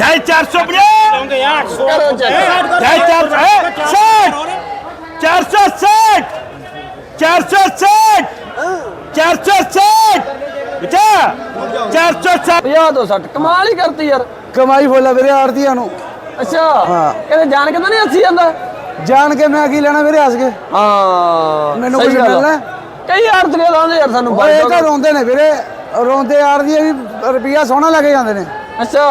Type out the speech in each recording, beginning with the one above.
ਜੈ 450 ਕਰੋ ਚੈੱਕ ਜੈ 460 460 460 460 ਬਚਾ 460 50 ਤੋਂ 60 ਕਮਾਲ ਹੀ ਕਰਤੀ ਯਾਰ। ਕਮਾਈ ਫੁੱਲ ਵੀਰੇ ਆੜਤੀਆਂ ਨੂੰ। ਅੱਛਾ ਹਾਂ। ਕਹਿੰਦੇ ਜਾਣ ਕੇ ਤਾਂ ਨਹੀਂ ਹੱਸੀ ਜਾਂਦਾ? ਜਾਣ ਕੇ ਮੈਂ ਕੀ ਲੈਣਾ ਵੀਰੇ ਹੱਸ ਕੇ? ਹਾਂ ਮੈਨੂੰ ਕੁਝ। ਮਿਲਣਾ? ਕਈ ਯਾਰ ਤੇ ਲਾਉਂਦੇ ਯਾਰ ਸਾਨੂੰ ਓਏ ਇਹ ਬਾਈ ਤਾਂ ਰੋਂਦੇ ਨੇ ਵੀਰੇ। ਰੋਂਦੇ ਆੜਦੀਆਂ ਵੀ ਰੁਪਿਆ ਸੋਹਣਾ ਲੈ ਕੇ ਜਾਂਦੇ ਨੇ। ਅੱਛਾ।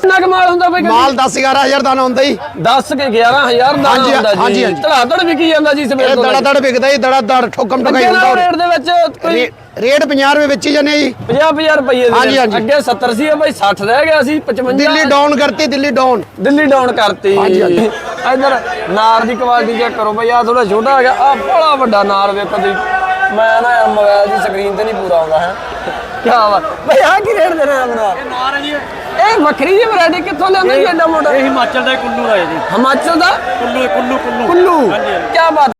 ਕਿੰਨਾ ਕਮਾਲ ਹੁੰਦਾ ਬਈ ਮਾਲ 10 11000 ਦਾ ਆਉਂਦਾ ਹੀ 10 ਕੇ 11000 ਦਾ ਹਾਂਜੀ, ਹੁੰਦਾ ਜੀ। ਹਾਂਜੀ, ਹਾਂਜੀ। ਧੜਾ ਧੜ ਵਿਕੀ ਜਾਂਦਾ ਜੀ ਸਵੇਰ ਇਹ ਤੋਂ ਦੜਾ ਦੜ ਵਿਕਦਾ ਹੀ ਦੜਾ ਦੜ ਠੋਕਮ ਠੋਕਾਈ ਅੱਗੇ ਹੁੰਦਾ। ਨਾਲ ਰੇਟ ਦੇ ਵਿੱਚ ਕੋਈ ਰੇ- ਰੇਟ 50 ਰੁਪਏ ਵਿੱਚ ਹੀ ਜਾਂਦੇ ਜੀ। 50 ਰੁਪਏ ਦੇ ਹਾਂਜੀ, ਨੇ। ਹਾਂਜੀ। ਅੱਗੇ 70 ਸੀ ਬਈ 60 ਰਹਿ ਗਿਆ ਸੀ 55 ਦਿੱਲੀ ਡਾਊਨ ਕਰਤੀ ਦਿੱਲੀ ਡਾਊਨ ਦਿੱਲੀ ਡਾਊਨ ਕਰਤੀ। ਹਾਂਜੀ, ਹਾਂਜੀ। ਇਧਰ ਨਾਰ ਦੀ ਕੁਆਲਿਟੀ ਚੈੱਕ ਕਰੋ ਬਈ ਆ ਥੋੜਾ ਛੋਟਾ ਆ ਗਿਆ ਆ ਬੜਾ ਵੱਡਾ ਨਾਰ ਵੇਖੋ ਤੁਸੀਂ। ਮੈਂ ਨਾ ਮੋਬਾਈਲ ਦੀ ਸਕਰੀਨ ਤੇ ਨਹੀਂ ਪੂਰਾ ਆਉਂਦਾ ਹੈ। ਕੀ ਬਾਤ। ਬਈ ਆ ਕੀ ਰੇਟ ਦੇ ਰਹੇ ਆ ਨਾਰ ਇਹ ਨਾਰ ਹੈ ਜੀ। ਇਹ ਵੱਖਰੀ ਜਿਹੀ ਵੈਰਾਈਟੀ ਕਿੱਥੋਂ ਲਿਆਂਦਾ ਜੀ ਐਡਾ ਮੋਟਾ? ਇਹ ਹਿਮਾਚਲ ਦਾ ਕੁੱਲੂ ਹੈ ਜੀ। ਹਿਮਾਚਲ ਦਾ? ਕੁੱਲੂ ਕੁੱਲੂ ਕੁੱਲੂ। ਕੁੱਲੂ। ਹਾਂਜੀ, ਹਾਂਜੀ। ਕੀ ਬਾਤ।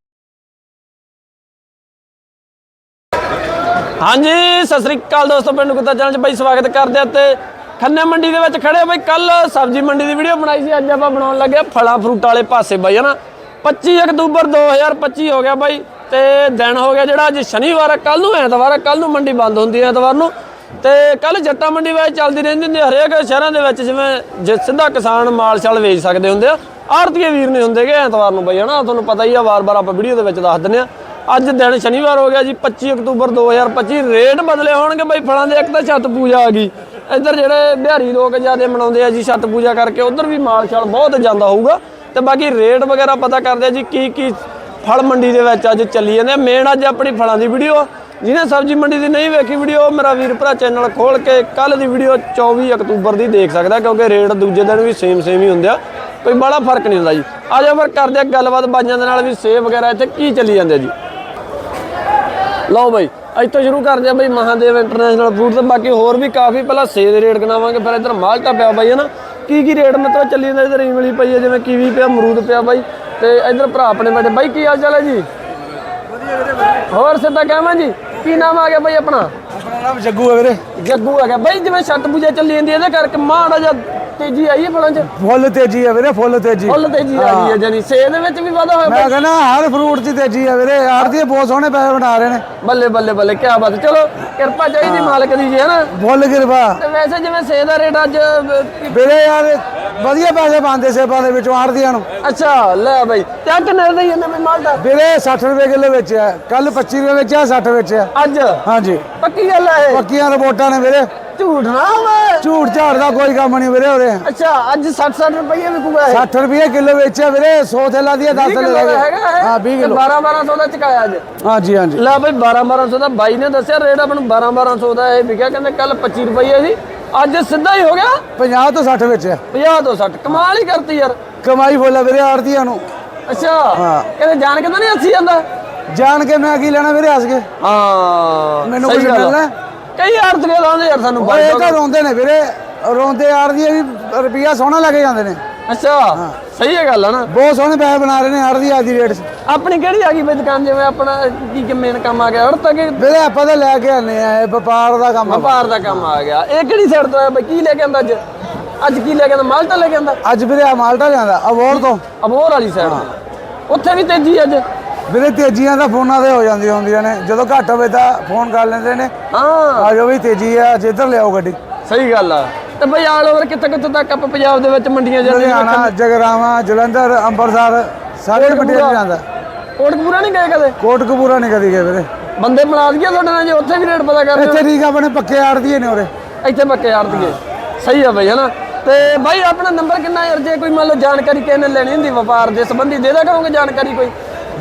ਹਾਂਜੀ ਸਤਿ ਸ੍ਰੀ ਅਕਾਲ ਦੋਸਤੋ ਪਿੰਡ ਕੁੱਤਾ ਚੈਨਲ 'ਚ ਬਾਈ ਸਵਾਗਤ ਕਰਦੇ ਆ ਤੇ ਖੰਨੇ ਮੰਡੀ ਦੇ ਵਿੱਚ ਖੜੇ ਆ ਬਾਈ। ਕੱਲ ਸਬਜ਼ੀ ਮੰਡੀ ਦੀ ਵੀਡੀਓ ਬਣਾਈ ਸੀ ਅੱਜ ਆਪਾਂ ਬਣਾਉਣ ਲੱਗੇ ਫਲਾਂ ਫਰੂਟ ਵਾਲੇ ਪਾਸੇ ਬਾਈ ਹਨਾ? 25 ਅਕਤੂਬਰ 2025 ਹੋ ਗਿਆ ਬਾਈ। ਤੇ ਦਿਨ ਹੋ ਗਿਆ ਜਿਹੜਾ ਅੱਜ ਸ਼ਨੀਵਾਰ ਕੱਲ ਨੂੰ, ਐਤਵਾਰ ਆ ਕੱਲ ਨੂੰ ਮੰਡੀ ਬੰਦ ਹੁੰਦੀ ਹੈ ਐਤਵਾਰ ਨੂੰ। ਤੇ ਕੱਲ ਜੱਟਾ ਮੰਡੀ ਵਿੱਚ ਚੱਲਦੀ ਰਹਿੰਦੀ ਹੁੰਦੀ ਹਰੇਕ ਸ਼ਹਿਰਾਂ ਦੇ ਵਿੱਚ ਜਿਵੇਂ ਜੇ ਸਿੱਧਾ ਕਿਸਾਨ ਮਾਲ ਛਾਲ ਵੇਚ ਸਕਦੇ ਹੁੰਦੇ ਆ। ਆੜਤੀਏ ਵੀਰ ਨਹੀਂ ਹੁੰਦੇਗੇ ਐਤਵਾਰ ਨੂੰ ਬਈ, ਹਨਾ? ਤੁਹਾਨੂੰ ਪਤਾ ਹੀ ਆ, ਵਾਰ-ਵਾਰ ਆਪਾਂ ਵੀਡੀਓ ਦੇ ਵਿੱਚ ਦੱਸ ਦਿੰਦੇ ਆ। ਅੱਜ ਦਿਨ ਸ਼ਨੀਵਾਰ ਹੋ ਗਿਆ ਜੀ 25 ਅਕਤੂਬਰ 2025 ਰੇਟ ਬਦਲੇ ਹੋਣਗੇ ਬਈ, ਫਲਾਂ ਦੇ ਇੱਕ ਤਾਂ ਛੱਤ ਪੂਜਾ ਆ ਗਈ। ਇੱਧਰ ਜਿਹੜੇ ਬਿਹਾਰੀ ਲੋਕ ਜ਼ਿਆਦਾ ਮਨਾਉਂਦੇ ਆ ਜੀ ਛੱਤ ਪੂਜਾ ਕਰਕੇ, ਉਧਰ ਵੀ ਮਾਲ ਛਾਲ ਬਹੁਤ ਜਾਂਦਾ ਹੋਊਗਾ। ਤੇ ਬਾਕੀ ਰੇਟ ਵਗੈਰਾ ਪਤਾ ਕਰਦੇ ਆ ਜੀ ਕੀ ਕੀ ਫਲ ਮੰਡੀ ਦੇ ਵਿੱਚ ਅੱਜ ਚੱਲੀ ਜਾਂਦੇ ਆ। ਮੇਨ ਅੱਜ ਆਪਣੀ ਫਲਾਂ ਦੀ ਵੀਡੀਓ। ਜਿਹਨੇ ਸਬਜ਼ੀ ਮੰਡੀ ਦੀ ਨਹੀਂ ਵੇਖੀ ਵੀਡੀਓ ਮੇਰਾ ਵੀਰ ਭਰਾ ਚੈਨਲ ਖੋਲ ਕੇ ਕੱਲ ਦੀ ਵੀਡੀਓ 24 ਅਕਤੂਬਰ ਦੀ ਦੇਖ ਸਕਦਾ, ਕਿਉਂਕਿ ਰੇਟ ਦੂਜੇ ਦਿਨ ਵੀ ਸੇਮ ਸੇਮ ਹੀ ਹੁੰਦੇ ਆ। ਕੋਈ ਬੜਾ ਫ਼ਰਕ ਨਹੀਂ ਹੁੰਦਾ ਜੀ। ਆ ਜਾ ਫਿਰ ਕਰਦੇ ਆ ਗੱਲਬਾਤ ਬਾਈਆਂ ਦੇ ਨਾਲ ਵੀ ਸੇਬ ਵਗੈਰਾ ਇੱਥੇ ਕੀ ਚੱਲੀ ਜਾਂਦੇ ਜੀ। ਲਓ ਬਾਈ ਅੱਜ ਤੋਂ ਸ਼ੁਰੂ ਕਰਦੇ ਆ ਬਾਈ ਮਹਾਦੇਵ ਇੰਟਰਨੈਸ਼ਨਲ ਫੂਡ ਤੇ। ਬਾਕੀ ਹੋਰ ਵੀ ਕਾਫੀ ਪਹਿਲਾਂ ਸੇ ਦੇ ਰੇਟ ਗਣਾਵਾਂਗੇ, ਫਿਰ ਇੱਧਰ ਮਾਲਟਾ ਪਿਆ ਬਾਈ ਨਾ? ਕੀ ਕੀ ਰੇਟ ਮਤਲਬ ਚੱਲੀ ਜਾਂਦਾ ਇੱਧਰ ਇਮਲੀ ਪਈ ਹੈ ਜਿਵੇਂ ਕੀਵੀ ਪਿਆ, ਅਮਰੂਦ ਪਿਆ ਬਾਈ। ਤੇ ਇੱਧਰ ਭਰਾ ਆਪਣੇ ਬੈਠੇ। ਬਾਈ ਕੀ ਹਾਲ ਚਾਲ ਹੈ ਜੀ? ਹੋਰ ਸਿੱਧਾ ਕਹਾਂ ਜੀ ਕੀ ਨਾਮ ਆ ਗਿਆ ਬਾਈ ਆਪਣਾ? ਆਪਣਾ ਨਾਮ ਜੱਗੂ ਹੈ ਵੀਰੇ। ਜੱਗੂ ਹੈਗਾ ਬਾਈ ਜਿਵੇਂ ਛੱਟ ਪੂਜਾ ਚੱਲੀ ਜਾਂਦੀ ਇਹਦੇ ਕਰਕੇ ਮਾੜਾ ਜਿਹਾ ਤੇਜ਼ੀ ਆਈ ਹੈ ਫਲਾਂ 'ਚ? ਫੁੱਲ ਤੇਜ਼ੀ ਹੈ ਵੀਰੇ ਫੁੱਲ ਤੇਜ਼ੀ। ਫੁੱਲ ਤੇਜ਼ੀ ਆ ਗਈ ਹੈ ਜਾਨੀ ਸੇ ਦੇ ਵਿੱਚ ਵੀ ਵਾਧਾ ਹੋਇਆ ਮੈਂ ਕਹਿੰਦਾ ਹਰ ਫਰੂਟ 'ਚ ਤੇਜ਼ੀ ਹੈ ਵੀਰੇ ਆੜਤੀ ਬਹੁਤ ਸੋਹਣੇ ਪੈਸੇ ਬਣਾ ਰਹੇ ਨੇ। ਬੱਲੇ ਬੱਲੇ ਬੱਲੇ ਕੀ ਬਾਤ। ਚਲੋ ਕਿਰਪਾ ਚਾਹੀਦੀ ਮਾਲਕ ਦੀ ਜੀ ਹੈ ਨਾ? ਫੁੱਲ ਕਿਰਪਾ। ਤੇ ਵੈਸੇ ਜਿਵੇਂ ਸੇ ਦਾ ਰੇਟ ਅੱਜ ਵੀਰੇ ਯਾਰ ਵਧੀਆ ਪੈਸੇ ਪਾਉਂਦੇ ਸੇਬਾਂ ਦੇ ਵਿੱਚੋਂ ਆੜਤੀਆਂ ਨੂੰ। ਅੱਛਾ ਲੈ ਬਾਈ। ਤੇ ਆ ਕਿੰਨੇ ਦਾ ਹੀ ਇਹਨੇ ਵੀ ਮਾਲਟਾ ਵੀਰੇ 60 ਰੁਪਏ ਕਿਲੋ ਵੇਚਿਆ ਕੱਲ 25 ਰੁਪਏ ਵੇਚਿਆ 60 ਵੇਚਿਆ ਅੱਜ? ਹਾਂਜੀ। ਪੱਕੀ ਗੱਲ ਹੈ ਇਹ? ਪੱਕੀਆਂ ਰਿਪੋਰਟਾਂ ਨੇ ਵੀਰੇ। ਝੂਠ ਨਾ ਹੋਵੇ। ਝੂਠ ਝਾੜ ਦਾ ਕੋਈ ਕੰਮ ਨਹੀਂ ਵੀਰੇ ਉਰੇ। ਅੱਛਾ ਅੱਜ 60 60 ਰੁਪਏ ਵਿਕੂਗਾ ਇਹ? 60 ਰੁਪਏ ਕਿਲੋ ਵੇਚਿਆ ਵੀਰੇ 100 ਥੈਲਾ ਦੀ 10 ਕਿਲੋ ਲੈ ਦਾ ਹੈਗਾ ਇਹ? ਹਾਂ 20 ਕਿਲੋ। 12 1200 ਦਾ ਚਕਾਇਆ ਅੱਜ। ਹਾਂਜੀ ਹਾਂਜੀ। ਲੈ ਬਈ 12 1200 ਦਾ ਬਾਈ ਨੇ ਦੱਸਿਆ ਰੇਟ ਆਪਾਂ ਨੂੰ 12 1200 ਦਾ ਇਹ ਵਿਕਿਆ ਕਹਿੰਦੇ ਕੱਲ 25 ਰੁਪਏ ਸੀ। ਅੱਜ ਸਿੱਧਾ ਹੀ ਹੋ ਗਿਆ? 50 ਤੋਂ 60 ਵੇਚਿਆ 50 ਤੋਂ 60 ਕਮਾਲ ਹੀ ਕਰਤੀ ਯਾਰ। ਕਮਾਈ ਫੁੱਲ ਵੀਰੇ ਆੜਤੀਆਂ ਨੂੰ। ਅੱਛਾ। ਹਾਂ। ਕਹਿੰਦੇ ਜਾਣ ਕੇ ਤਾਂ ਨਹੀਂ ਹੱਸੀ ਜਾਂਦਾ? ਜਾਣ ਕੇ ਮੈਂ ਕੀ ਲੈਣਾ ਵੀਰੇ ਹੱਸ ਕੇ? ਹਾਂ ਮੈਨੂੰ ਕੁਝ। ਮਿਲਣਾ? ਕਈ ਕੇ ਲਾਉਂਦੇ ਯਾਰ ਸਾਨੂੰ ਬਾਈ ਇਹ ਤਾਂ ਰੋਂਦੇ ਨੇ ਵੀਰੇ। ਰੋਂਦੇ ਆੜਤੀਆਂ ਵੀ ਰੁਪਿਆ ਸੋਹਣਾ ਲੈ ਕੇ ਜਾਂਦੇ ਨੇ। ਅੱਛਾ ਸਹੀ ਹੈ ਗੱਲ ਆ ਨਾ। ਬਹੁਤ ਸੋਹਣੇ ਪੈਸੇ ਬਣਾ ਰਹੇ ਨੇ ਅੱਜ ਦੀ ਰੇਟ 'ਚ। ਆਪਣੀ ਕਿਹੜੀ ਆ ਗਈ ਬਈ ਦੁਕਾਨ ਜਿਵੇਂ ਆਪਣਾ ਕੀ ਕਿ ਮੇਨ ਕੰਮ ਆ ਗਿਆ? ਹੜ ਤੱਕ ਵੀਰੇ ਆਪਾਂ ਤਾਂ ਲੈ ਕੇ ਆਨੇ ਆ ਇਹ ਵਪਾਰ ਦਾ ਕੰਮ ਆ। ਵਪਾਰ ਦਾ ਕੰਮ ਆ ਗਿਆ। ਇਹ ਕਿਹੜੀ ਸਾਈਡ ਤੋਂ ਆਇਆ ਬਈ? ਕੀ ਲੈ ਕੇ ਆਂਦਾ ਅੱਜ? ਅੱਜ ਕੀ ਲੈ ਕੇ ਆਂਦਾ ਮਾਲਟਾ ਲੈ ਕੇ ਆਂਦਾ ਅੱਜ ਵੀਰੇ ਆ ਮਾਲਟਾ ਲਿਆਂਦਾ ਅਬੋਰ ਤੋਂ। ਅਬੋਰ ਵਾਲੀ ਸਾਈਡ ਤੋਂ। ਉੱਥੇ ਵੀ ਤੇਜ਼ੀ ਅੱਜ? ਵੀਰੇ ਤੇਜ਼ੀਆਂ ਤਾਂ ਫੋਨਾਂ ਤੇ ਹੋ ਜਾਂਦੀਆਂ ਹੁੰਦੀਆਂ ਨੇ। ਜਦੋਂ ਘੱਟ ਹੋਵੇ ਤਾਂ ਫੋਨ ਕਰ ਲੈਂਦੇ ਨੇ। ਹਾਂ। ਆ ਜਾਓ ਵੀ ਤੇਜ਼ੀ ਆ ਅੱਜ ਇੱਧਰ ਲਿਆਓ ਗੱਡੀ। ਸਹੀ ਗੱਲ ਆ। ਤੇ ਬਈ ਆਲ ਓਵਰ ਕਿੱਥੇ ਕਿੱਥੇ ਤੱਕ ਆਪਾਂ ਪੰਜਾਬ ਦੇ ਵਿੱਚ ਮੰਡੀਆਂ ਜਾਂਦੀਆਂ ਲੁਧਿਆਣਾ ਜਗਰਾਵਾਂ ਜਲੰਧਰ ਅੰਮ੍ਰਿਤਸਰ ਸਾਰੇ ਮੰਡੀਆਂ 'ਚ ਜਾਂਦਾ। ਕੋਟਕਪੂਰਾ ਨਹੀਂ ਗਏ ਕਦੇ? ਕੋਟਕਪੂਰਾ ਨਹੀਂ ਕਦੀ ਗਏ ਵੀਰੇ। ਬੰਦੇ ਬਣਾ ਦਈਏ ਤੁਹਾਡੇ ਨਾਲ ਜੇ ਉੱਥੇ ਵੀ ਰੇਟ ਪਤਾ ਕਰਦੇ ਇੱਥੇ ਠੀਕ ਆਪਣੇ ਪੱਕੇ ਆੜਤੀਏ ਨੇ ਉਰੇ। ਇੱਥੇ ਪੱਕੇ ਯਾਰ ਦੀਏ। ਸਹੀ ਆ ਬਈ ਹਨਾ ਤੇ ਬਾਈ ਆਪਣਾ ਨੰਬਰ ਕਿੰਨਾ ਯਾਰ? ਜੇ ਕੋਈ ਮੰਨ ਲਓ ਜਾਣਕਾਰੀ ਕਿਸੇ ਨੇ ਲੈਣੀ ਹੁੰਦੀ ਵਪਾਰ ਦੇ ਸੰਬੰਧੀ ਦੇ ਦਾ ਕਹੋਗੇ ਜਾਣਕਾਰੀ ਕੋਈ?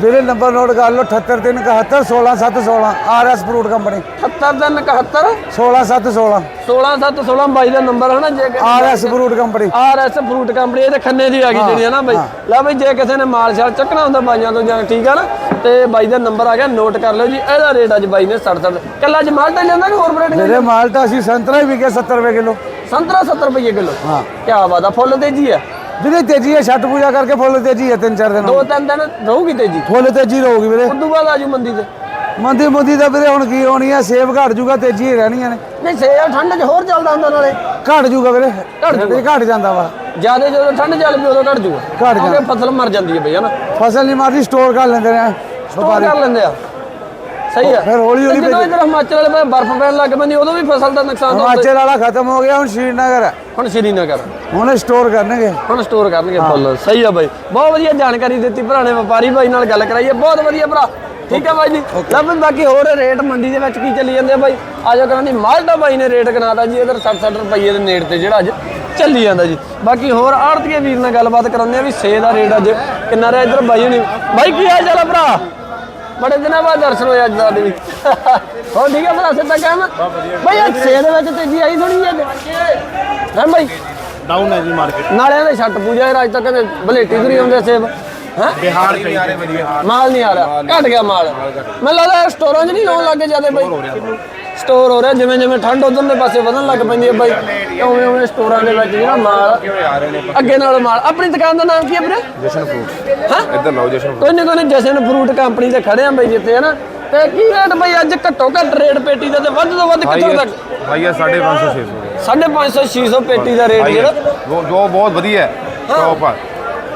ਵੀਰੇ ਨੰਬਰ ਨੋਟ ਕਰ ਲਓ 78371 16716 ਆਰਐਸ ਫਰੂਟ ਕੰਪਨੀ 7371 16716 16716 ਬਾਈ ਦਾ ਨੰਬਰ ਹਨਾ ਜੇ RS fruit company R S fruit company ਇਹ ਤੇ ਖੰਨੇ ਦੀ ਆ ਗਈ ਜਿਹੜੀ ਹੈ ਨਾ ਬਾਈ। ਲੈ ਬਾਈ ਜੇ ਕਿਸੇ ਨੇ ਮਾਲ ਸ਼ਾਲ ਚੱਕਣਾ ਹੁੰਦਾ ਬਾਈਆਂ ਤੋਂ ਜਾਂ ਠੀਕ ਆ ਨਾ ਤੇ ਬਾਈ ਦਾ ਨੰਬਰ ਆ ਗਿਆ ਨੋਟ ਕਰ ਲਿਓ ਜੀ ਇਹਦਾ ਰੇਟ ਅੱਜ ਬਾਈ ਨੇ 60 60 ਕੱਲਾ ਅੱਜ ਮਾਲਟਾ ਹੀ ਲੈਂਦਾ ਕਿ ਹੋਰ ਮੇਰੇ ਮਾਲਟਾ ਸੀ ਸੰਤਰਾ ਵੀ ਵਿਕੇ 70 ਰੁਪਏ ਕਿਲੋ। ਸੰਤਰਾ 70 ਰੁਪਏ ਕਿਲੋ। ਹਾਂ। ਕੀ ਬਾਤ ਆ ਫੁੱਲ ਤੇਜ਼ੀ ਆ। ਵੀਰੇ ਤੇਜ਼ੀ ਹੈ ਛੱਟ ਪੂਜਾ ਕਰਕੇ ਫੁੱਲ ਤੇਜ਼ੀ ਹੈ ਤਿੰਨ ਚਾਰ ਦਿਨ ਦੋ ਤਿੰਨ ਦਿਨ ਰਹੂਗੀ ਤੇਜ਼ੀ? ਫੁੱਲ ਤੇਜ਼ੀ ਰਹੂਗੀ ਵੀਰੇ। ਉਦੋਂ ਬਾਅਦ ਆਜੂ ਮੰਦੀ ਤੇ। ਮੰਦੀ ਮੁੰਦੀ ਦਾ ਵੀਰੇ ਹੁਣ ਕੀ ਹੋਣੀ ਹੈ ਸੇਬ ਘਟ ਜੂਗਾ ਤੇਜ਼ੀ ਹੀ ਰਹਿਣੀਆਂ ਨੇ। ਨਹੀਂ ਸੇ ਠੰਡ 'ਚ ਹੋਰ ਚੱਲਦਾ ਹੁੰਦਾ ਨਾਲੇ। ਘਟ ਜੂਗਾ ਵੀਰੇ ਘੱਟ। ਘਟ ਜਾਂਦਾ ਵਾ। ਜ਼ਿਆਦਾ ਜਦੋਂ ਠੰਡ ਚੱਲ ਪਈ ਉਦੋਂ ਘਟ ਜੂਗਾ। ਘੱਟ ਕਿਉਂਕਿ ਫਸਲ ਮਰ ਜਾਂਦੀ ਹੈ ਬਈ ਹਨਾ ਫਸਲ ਨਹੀਂ ਮਾਰਦੀ ਸਟੋਰ ਕਰ ਲੈਂਦੇ ਨੇ ਸਟੋਰ ਕਰ ਲੈਂਦੇ ਆ। ਸਹੀ ਆ। ਫਿਰ ਹੌਲੀ ਹੌਲੀ ਜਦੋਂ ਇਧਰ ਹਿਮਾਚਲ ਵਾਲੇ ਪਾਸੇ ਬਰਫ਼ ਪੈਣ ਲੱਗ ਪੈਂਦੀ ਉਦੋਂ ਵੀ ਫਸਲ ਦਾ ਨੁਕਸਾਨ ਹੁੰਦਾ ਹੀ। ਹਿਮਾਚਲ ਵਾਲਾ ਖਤਮ ਹੋ ਗਿਆ ਹੁਣ ਸ਼੍ਰੀਨਗਰ ਹੈ ਹੁਣ ਸ਼੍ਰੀਨਗਰ। ਹੁਣ ਸਟੋਰ ਕਰਨਗੇ। ਹੁਣ ਸਟੋਰ ਕਰਨਗੇ ਫੁੱਲ। ਸਹੀ ਆ ਬਾਈ। ਬਹੁਤ ਵਧੀਆ ਜਾਣਕਾਰੀ ਦਿੱਤੀ ਭਰਾ ਨੇ ਵਪਾਰੀ ਬਾਈ ਨਾਲ ਗੱਲ ਕਰਾਈ ਹੈ ਬਹੁਤ ਵਧੀਆ ਭਰਾ। ਠੀਕ ਆ ਬਾਈ ਜੀ। ਲੱਭ ਬਾਕੀ ਹੋਰ ਰੇਟ ਮੰਡੀ ਦੇ ਵਿੱਚ ਕੀ ਚੱਲੀ ਜਾਂਦੇ ਆ ਬਾਈ? ਆਜੋ ਕਰਾਂ ਦੀ ਮਾਲਟਾ ਬਾਈ ਨੇ ਰੇਟ ਕਰਾਤਾ ਜੀ ਇਧਰ 60 60 ਰੁਪਏ ਦੇ ਨੇੜ ਤੇ ਜਿਹੜਾ ਅੱਜ ਚੱਲੀ ਜਾਂਦਾ ਜੀ। ਬਾਕੀ ਹੋਰ ਆੜਤੀਏ ਵੀਰ ਨਾਲ ਗੱਲਬਾਤ ਕਰਾਉਂਦੇ ਆ ਵੀ ਸੇ ਦਾ ਰੇਟ ਅੱਜ ਕਿੰਨਾ ਰਿਹਾ ਇਧਰ ਬਾਈ ਹੁਣੀ। ਬਾਈ ਕੀ ਹਾਲ ਚਾਲ ਆ ਭਰਾ? ਬੜੇ ਦਿਨਾਂ ਬਾਅਦ ਦਰਸ਼ਨ ਹੋਏ ਅੱਜ ਦਾ ਵੀ ਹੋ ਠੀਕ ਆ ਭਰਾ ਸਿੱਧਾ ਕਹਿਮ ਬਾਈ ਅੱਜ ਸੇ ਦੇ ਵਿੱਚ ਤੇਜ਼ੀ ਆਈ ਥੋੜੀ ਜਿਹੀ ਹੈ ਬਾਈ? ਡਾਊਨ ਹੈ ਜੀ ਮਾਰਕੀਟ ਨਾਲਿਆਂ ਦੇ ਛੱਟ ਪੂਜਾ ਰਾਜ ਤੱਕ ਕਹਿੰਦੇ ਬਲੇਟੀ ਤੁਰੀ ਆਉਂਦੇ ਸੇਬ। ਹੈ? ਬਿਹਾਰ ਚਾਹੀਦੇ ਮਾਲ ਨਹੀਂ ਆ ਰਿਹਾ। ਘਟ ਗਿਆ ਮਾਲ। ਮੈਨੂੰ ਲੱਗਦਾ ਸਟੋਰਾਂ 'ਚ ਨਹੀਂ ਲਾਉਣ ਲੱਗੇ ਜ਼ਿਆਦਾ ਬਾਈ। ਸਟੋਰ ਹੋ ਰਿਹਾ ਜਿਵੇਂ ਜਿਵੇਂ ਠੰਡ ਉਧਰਲੇ ਪਾਸੇ ਵਧਣ ਲੱਗ ਪੈਂਦੀ ਹੈ ਬਾਈ ਉਵੇਂ ਉਵੇਂ ਸਟੋਰਾਂ ਦੇ ਵਿੱਚ ਜਿਹੜਾ ਮਾਲ ਅੱਗੇ ਨਾਲ ਮਾਲ। ਆਪਣੀ ਦੁਕਾਨ ਦਾ ਨਾਮ ਕੀ ਹੈ ਵੀਰੇ? ਜਸ਼ਨ ਫਰੂਟ ਹਾਂ? ਇੱਧਰ ਲਾਓ ਜਸ਼ਨ ਕੋਈ ਨਾ ਕੋਈ ਨਾ ਜਸ਼ਨ ਫਰੂਟ ਕੰਪਨੀ ਤੇ ਖੜੇ ਆ ਬਾਈ ਜਿੱਥੇ ਹੈ ਨਾ? ਤੇ ਕੀ ਰੇਟ ਬਾਈ ਅੱਜ ਘੱਟੋ ਘੱਟ ਰੇਟ ਪੇਟੀ ਦਾ ਤੇ ਵੱਧ ਤੋਂ ਵੱਧ ਕਿੱਥੋਂ ਤੱਕ? ਭਾਈ ਇਹ 550 600 550 600 ਪੇਟੀ ਦਾ ਰੇਟ ਜਿਹੜਾ। ਜੋ ਜੋ ਬਹੁਤ ਵਧੀਆ ਹੈ ਟੌਪ ਆ।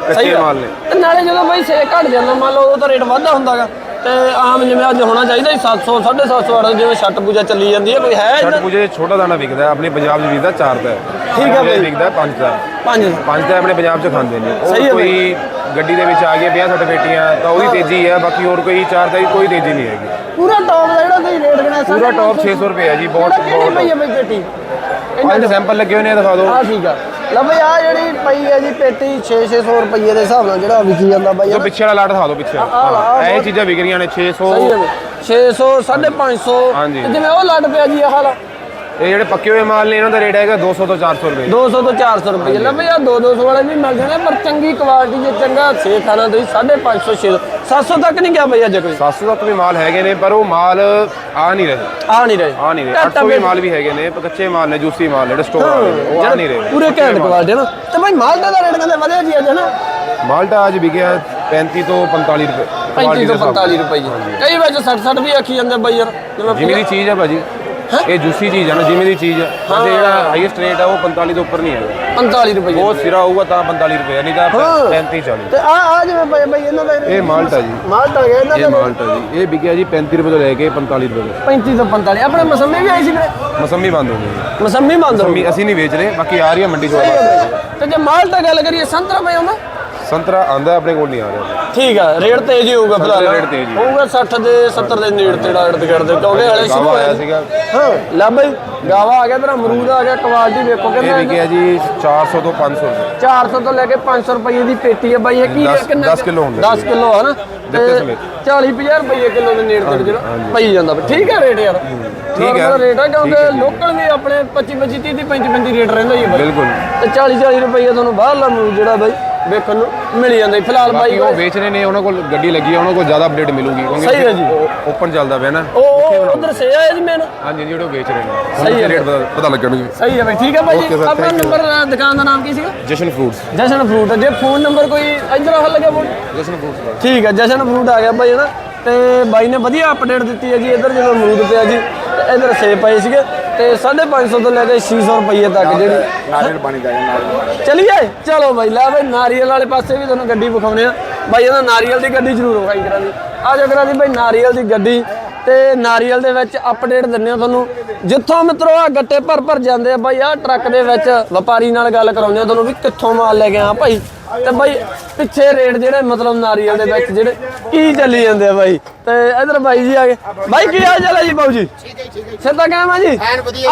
ਕੱਚੇ। ਮਾਲ ਨੇ। ਨਾਲੇ ਜਦੋਂ ਬਾਈ ਸੇ ਘਟ ਜਾਂਦਾ ਮੰਨ ਲਓ ਉਦੋਂ ਤਾਂ ਰੇਟ ਵੱਧਦਾ ਹੁੰਦਾਗਾ। ਤੇ ਆਮ ਜਿਵੇਂ ਅੱਜ ਹੋਣਾ ਚਾਹੀਦਾ ਸੀ 700 750 ਵਾਲਾ ਜਿਵੇਂ ਛੱਟ ਪੂਜਾ ਚੱਲੀ ਜਾਂਦੀ ਹੈ ਕੋਈ ਹੈ ਛੱਟ ਇਹਦਾ? ਪੂਜੇ ਛੋਟਾ ਦਾਣਾ ਵਿਕਦਾ ਹੈ, ਆਪਣੇ ਪੰਜਾਬ 'ਚ ਵਿਕਦਾ 4 ਦਾ। ਠੀਕ ਹੈ ਭਾਈ। ਵਿਕਦਾ 5 ਦਾ। ਪੰਜ 5 ਦਾ ਆਪਣੇ ਪੰਜਾਬ 'ਚ ਖਾਂਦੇ ਨੇ। ਸਹੀ ਹੈ ਉਹ ਕੋਈ ਗੱਡੀ ਦੇ ਵਿੱਚ ਆ ਗਏ 50 60 ਪੇਟੀਆਂ ਤਾਂ ਉਹਦੀ ਤੇਜ਼ੀ ਹੈ ਬਾਕੀ ਹੋਰ ਕੋਈ 4 ਦਾ ਕੋਈ ਤੇਜ਼ੀ ਨਹੀਂ ਹੈਗੀ। ਪੂਰਾ ਟੌਪ ਦਾ ਜਿਹੜਾ ਤੁਸੀਂ ਰੇਟ ਕਿਹਾ ਪੂਰਾ top 600 ਰੁਪਏ ਹੈ ਜੀ, ਬਹੁਤ- ਬਹੁਤ ਪਈ ਹੈ ਬਈ ਪੇਟੀ ਪੰਜ ਸੈਂਪਲ ਲੱਗੇ ਹੋਏ ਨੇ ਦਿਖਾ ਦਿਓ। ਹਾਂ ਠੀਕ ਆ। ਲੈ ਬਈ ਆ ਜਿਹੜੀ ਪਈ ਹੈ ਜੀ ਪੇਟੀ 6-600 ਰੁਪਏ ਦੇ ਹਿਸਾਬ ਨਾਲ ਜਿਹੜਾ ਵਿਕੀ ਜਾਂਦਾ ਬਾਈ। ਜੋ। ਪਿੱਛੇ ਵਾਲਾ ਲਾਟ ਦਿਖਾ ਦਿਓ ਪਿੱਛੇ। ਲਾ, ਹਾਂ, ਇਹ ਚੀਜ਼ਾਂ ਵਿਕ ਰਹੀਆਂ ਨੇ 600 ਸਹੀ ਹੈ ਬਈ 600 550 ਹਾਂਜੀ। ਜਿਵੇਂ ਉਹ ਲੱਡ ਪਿਆ ਜੀ ਆਹ ਵਾਲਾ। ਇਹ ਜਿਹੜੇ ਪੱਕੇ ਹੋਏ ਮਾਲ ਨੇ ਇਹਨਾਂ ਦਾ ਰੇਟ ਹੈਗਾ 200 ਤੋਂ 400 ਰੁਪਏ। 200 ਤੋਂ 400 ਰੁਪਏ। ਲੈ ਬਈ ਆ 200 ਵਾਲੇ ਵੀ ਮਿਲ ਜਾਣੇ ਪਰ ਚੰਗੀ ਕੁਆਲਿਟੀ ਜੇ ਚੰਗਾ ਸੇ ਖਾਣਾ ਤੁਸੀਂ 550 600 700 ਤੱਕ ਨਹੀਂ ਗਿਆ ਬਈ ਅੱਜ ਕੋਈ। 700 ਤੱਕ ਵੀ ਮਾਲ ਹੈਗੇ ਨੇ ਪਰ ਉਹ ਮਾਲ ਆ ਨਹੀਂ ਰਹੇ। ਆ ਨਹੀਂ ਰਹੇ। ਆ ਨਹੀਂ ਰਹੇ। ਘੱਟ ਆ 800 ਵੀ ਬਈ। ਮਾਲ ਵੀ ਹੈਗੇ ਨੇ ਪਰ ਕੱਚੇ ਮਾਲ ਨੇ ਜੂਸੀ ਮਾਲ ਨੇ ਸਟੋਰ ਵਾਲੇ ਨੇ, ਉਹ ਆ ਨਹੀਂ ਰਹੇ। ਪੂਰੇ ਘੈਂਟ ਕੁਆਲਿਟੀ ਨਾ। ਤੇ ਭਾਈ ਮਾਲਟਾ ਦਾ ਰੇਟ ਕਹਿੰਦੇ ਵਧਿਆ ਜੀ ਅੱਜ ਨਾ ਮਾਲਟਾ ਅੱਜ ਵਿਕਿਆ 35 ਤੋਂ 45 ਰੁਪਏ। 35 quality ਤੋਂ ਦੇ ਹਿਸਾਬ 45 ਰੁਪਏ ਜੀ। ਕਈ ਵਿੱਚ 60 60 ਵੀ ਆਖੀ ਜਾਂਦੇ ਬਾਈ ਯਾਰ ਜਿਵੇਂ ਜਿਵੇਂ ਦੀ ਚੀਜ਼ ਹੈ ਭਾਜੀ। ਇਹ ਜੂਸੀ ਚੀਜ਼ ਹੈ ਨਾ ਜਿਵੇਂ ਦੀ ਚੀਜ਼ ਹੈ। ਵੈਸੇ ਜਿਹੜਾ ਹਾਈਐਸਟ ਰੇਟ ਹੈ ਉਹ 45 ਤੋਂ ਉੱਪਰ ਨਹੀਂ ਹੈਗਾ। 45 ਰੁਪਏ ਬਹੁਤ ਸਿਰਾ ਹੋਊਗਾ ਤਾਂ 45 ਰੁਪਏ ਨਹੀਂ ਤਾਂ 35 40 ਤੇ ਆ ਆ ਜਿਵੇਂ ਬਾਈ ਬਾਈ ਇਹਨਾਂ ਦਾ ਇਹ ਮਾਲਟਾ ਜੀ। ਮਾਲਟਾ ਗਿਆ ਇਹਨਾਂ ਇਹ ਦਾ। ਮਾਲਟਾ ਜੀ। ਇਹ ਵਿਕਿਆ ਜੀ 35 ਰੁਪਏ ਤੋਂ ਲੈ ਕੇ 45 ਰੁਪਏ ਤੱਕ। 35 ਤੋਂ 45 ਆਪਣੇ ਮਸੰਮੀ ਵੀ ਆਈ ਸੀ ਵੀਰੇ? ਮਸੰਮੀ ਬੰਦ ਹੋ ਗਈ। ਮਸੰਮੀ ਬੰਦ ਹੋ ਗਈ। ਅਸੀਂ ਨਹੀਂ ਵੇਚ ਰਹੇ ਬਾਕੀ ਆ ਰਹੀ ਹੈ ਮੰਡੀ ਚੋਂ ਤੇ ਜੇ ਮਾਲਟਾ ਗੱਲ ਕਰੀਏ ਸੰਤਰਾ ਪਈ ਆਉਂਦਾ ਸੰਤਰਾ ਆਂਦਾ ਆਪਣੇ ਕੋਲ ਨਹੀਂ ਆ ਰਿਹਾ। ਠੀਕ ਆ ਰੇਟ ਤੇਜ਼ ਹੀ ਹੋਊਗਾ ਫਿਲਹਾਲ। ਰੇਟ ਤੇਜ਼ ਹੀ ਹੋਊਗਾ 60 ਦੇ 70 ਦੇ ਨੇੜ ਤੇ ਡਾਟ ਕਰਦੇ ਕਿਉਂਕਿ ਹਲੇ ਸ਼ੁਰੂ ਗਾਵਾ ਹੋਇਆ ਆਇਆ ਸੀਗਾ। ਹਾਂ। ਲੈ ਬਈ ਗਾਵਾ ਆ ਗਿਆ ਤੇਰਾ ਅਮਰੂਦ ਆ ਗਿਆ ਕੁਆਲਿਟੀ ਵੇਖੋ ਇਹ ਕਿੰਨਾ ਵਿਕਿਆ ਜੀ 400 ਤੋਂ 500 ਰੁਪਏ। 400 ਤੋਂ ਲੈ ਕੇ 500 ਰੁਪਏ ਦੀ ਪੇਟੀ ਹੈ ਬਾਈ ਇਹ ਕੀ ਦਸ- ਕਿੰਨਾ ਦਸ ਕਿੱਲੋ ਹੁੰਦੇ 10 ਕਿਲੋ ਹੈ ਨਾ? ਦਿੱਤੇ ਸਮੇਤ। 40 50 ਰੁਪਏ ਕਿਲੋ ਦੇ ਨੇੜੇ ਤੇ ਜਿਹੜਾ ਪਈ ਜਾਂਦਾ ਬਈ। ਠੀਕ ਹੈ ਰੇਟ ਯਾਰ। ਠੀਕ ਹੈ। ਰੇਟ ਹੈ ਕਿਉਂਕਿ ਲੋਕਲ ਵੀ ਆਪਣੇ 25 25 30 35 35 ਰੇਟ ਰਹਿੰਦਾ ਹੀ ਬਾਈ। ਬਿਲਕੁਲ। ਤੇ 40 40 ਰੁਪਏ ਤੁਹਾਨੂੰ ਬਾਹਰਲਾ ਅਮਰੂਦ ਜਿਹੜਾ ਬਾਈ ਵੇਖਣ ਨੂੰ ਮਿਲ ਜਾਂਦਾ। ਫਿਲਹਾਲ ਬਾਈ ਬਾਕੀ ਉਹ ਵੇਚ ਰਹੇ ਨੇ ਉਹਨਾਂ ਕੋਲ ਗੱਡੀ ਲੱਗੀ ਹੈ ਉਹਨਾਂ ਕੋਲ ਜ਼ਿਆਦਾ ਅਪਡੇਟ ਮਿਲੂਗੀ ਸਹੀ ਹੈ ਜੀ। ਓਪਨ ਚੱਲਦਾ ਪਿਆ ਨਾ। ਉਹ ਉਧਰ ਸੇ ਆਇਆ ਜੀ ਮੈਨ ਹਾਂਜੀ ਜਿਹੜੇ ਉਹ ਵੇਚ ਰਹੇ ਨੇ। ਸਹੀ ਹੈ। ਰੇਟ ਪਤਾ ਲੱਗਣਗੇ ਸਹੀ ਹੈ ਬਾਈ ਠੀਕ ਹੈ ਬਾਈ Okay ਜੀ sir, ਆਪਣਾ thank you. ਨੰਬਰ ਦੁਕਾਨ ਦਾ ਨਾਮ ਕੀ ਸੀਗਾ? ਜਸ਼ਨ ਫਰੂਟਸ ਜਸ਼ਨ ਫਰੂਟ ਜੇ ਫੋਨ ਨੰਬਰ ਕੋਈ ਇੱਧਰ ਹੱਲ ਲੱਗਿਆ ਫੋਨ ਜਸ਼ਨ ਫਰੂਟਸ ਠੀਕ ਹੈ ਜਸ਼ਨ ਫਰੂਟ ਆ ਗਿਆ ਬਾਈ ਹਨਾ ਤੇ ਬਾਈ ਨੇ ਵਧੀਆ ਅਪਡੇਟ ਦਿੱਤੀ ਹੈ ਜੀ ਇੱਧਰ ਜਦੋਂ ਅਮਰੂਦ ਪਿਆ ਜੀ ਤੇ ਇੱਧਰ ਸੇਬ ਪਏ ਸੀਗੇ। ਤੇ 550 ਤੋਂ ਲੈ ਕੇ 600 ਰੁਪਏ ਤੱਕ ਜਿਹੜੀ ਨਾਰੀਅਲ ਪਾਣੀ ਦਾ ਨਾਰੀਅਲ ਚਲਿਏ? ਚਲੋ ਬਾਈ ਲੈ ਬਾਈ ਨਾਰੀਅਲ ਵਾਲੇ ਪਾਸੇ ਵੀ ਤੁਹਾਨੂੰ ਗੱਡੀ ਵਿਖਾਉਣੇ ਆ। ਬਾਈ ਇਹਦਾ ਨਾਰੀਅਲ ਦੀ ਗੱਡੀ ਜ਼ਰੂਰ ਵਿਖਾਈ ਕਰਾਂ ਦੀ ਆ ਜਾ ਕਰਾਂ ਦੀ ਬਾਈ ਨਾਰੀਅਲ ਦੀ ਗੱਡੀ। ਤੇ ਨਾਰੀਅਲ ਦੇ ਵਿੱਚ ਅਪਡੇਟ ਦਿੰਨੇ ਆ ਤੁਹਾਨੂੰ। ਜਿੱਥੋਂ ਮਿੱਤਰੋ ਆ ਗੱਟੇ ਭਰ ਭਰ ਜਾਂਦੇ ਆ ਬਾਈ ਆ ਟਰੱਕ ਦੇ ਵਿੱਚ ਵਪਾਰੀ ਨਾਲ ਗੱਲ ਕਰਾਉਂਦੇ ਆ ਤੁਹਾਨੂੰ ਵੀ ਕਿੱਥੋਂ ਮਾਲ ਲੈ ਕੇ ਆ ਭਾਈ। ਤੇ ਬਾਈ ਪਿੱਛੇ ਰੇਟ ਜਿਹੜੇ ਮਤਲਬ ਨਾਰੀਅਲ ਦੇ ਵਿੱਚ ਜਿਹੜੇ ਕੀ ਚੱਲੀ ਜਾਂਦੇ ਆ ਬਾਈ? ਤੇ ਇਧਰ ਬਾਈ ਜੀ ਆ ਗਏ। ਬਾਈ ਕੀ ਹਾਲ ਚਾਲ ਹੈ ਜੀ ਬਾਊ ਜੀ? ਸਿੱਧਾ ਕਹਿਮਾ ਜੀ?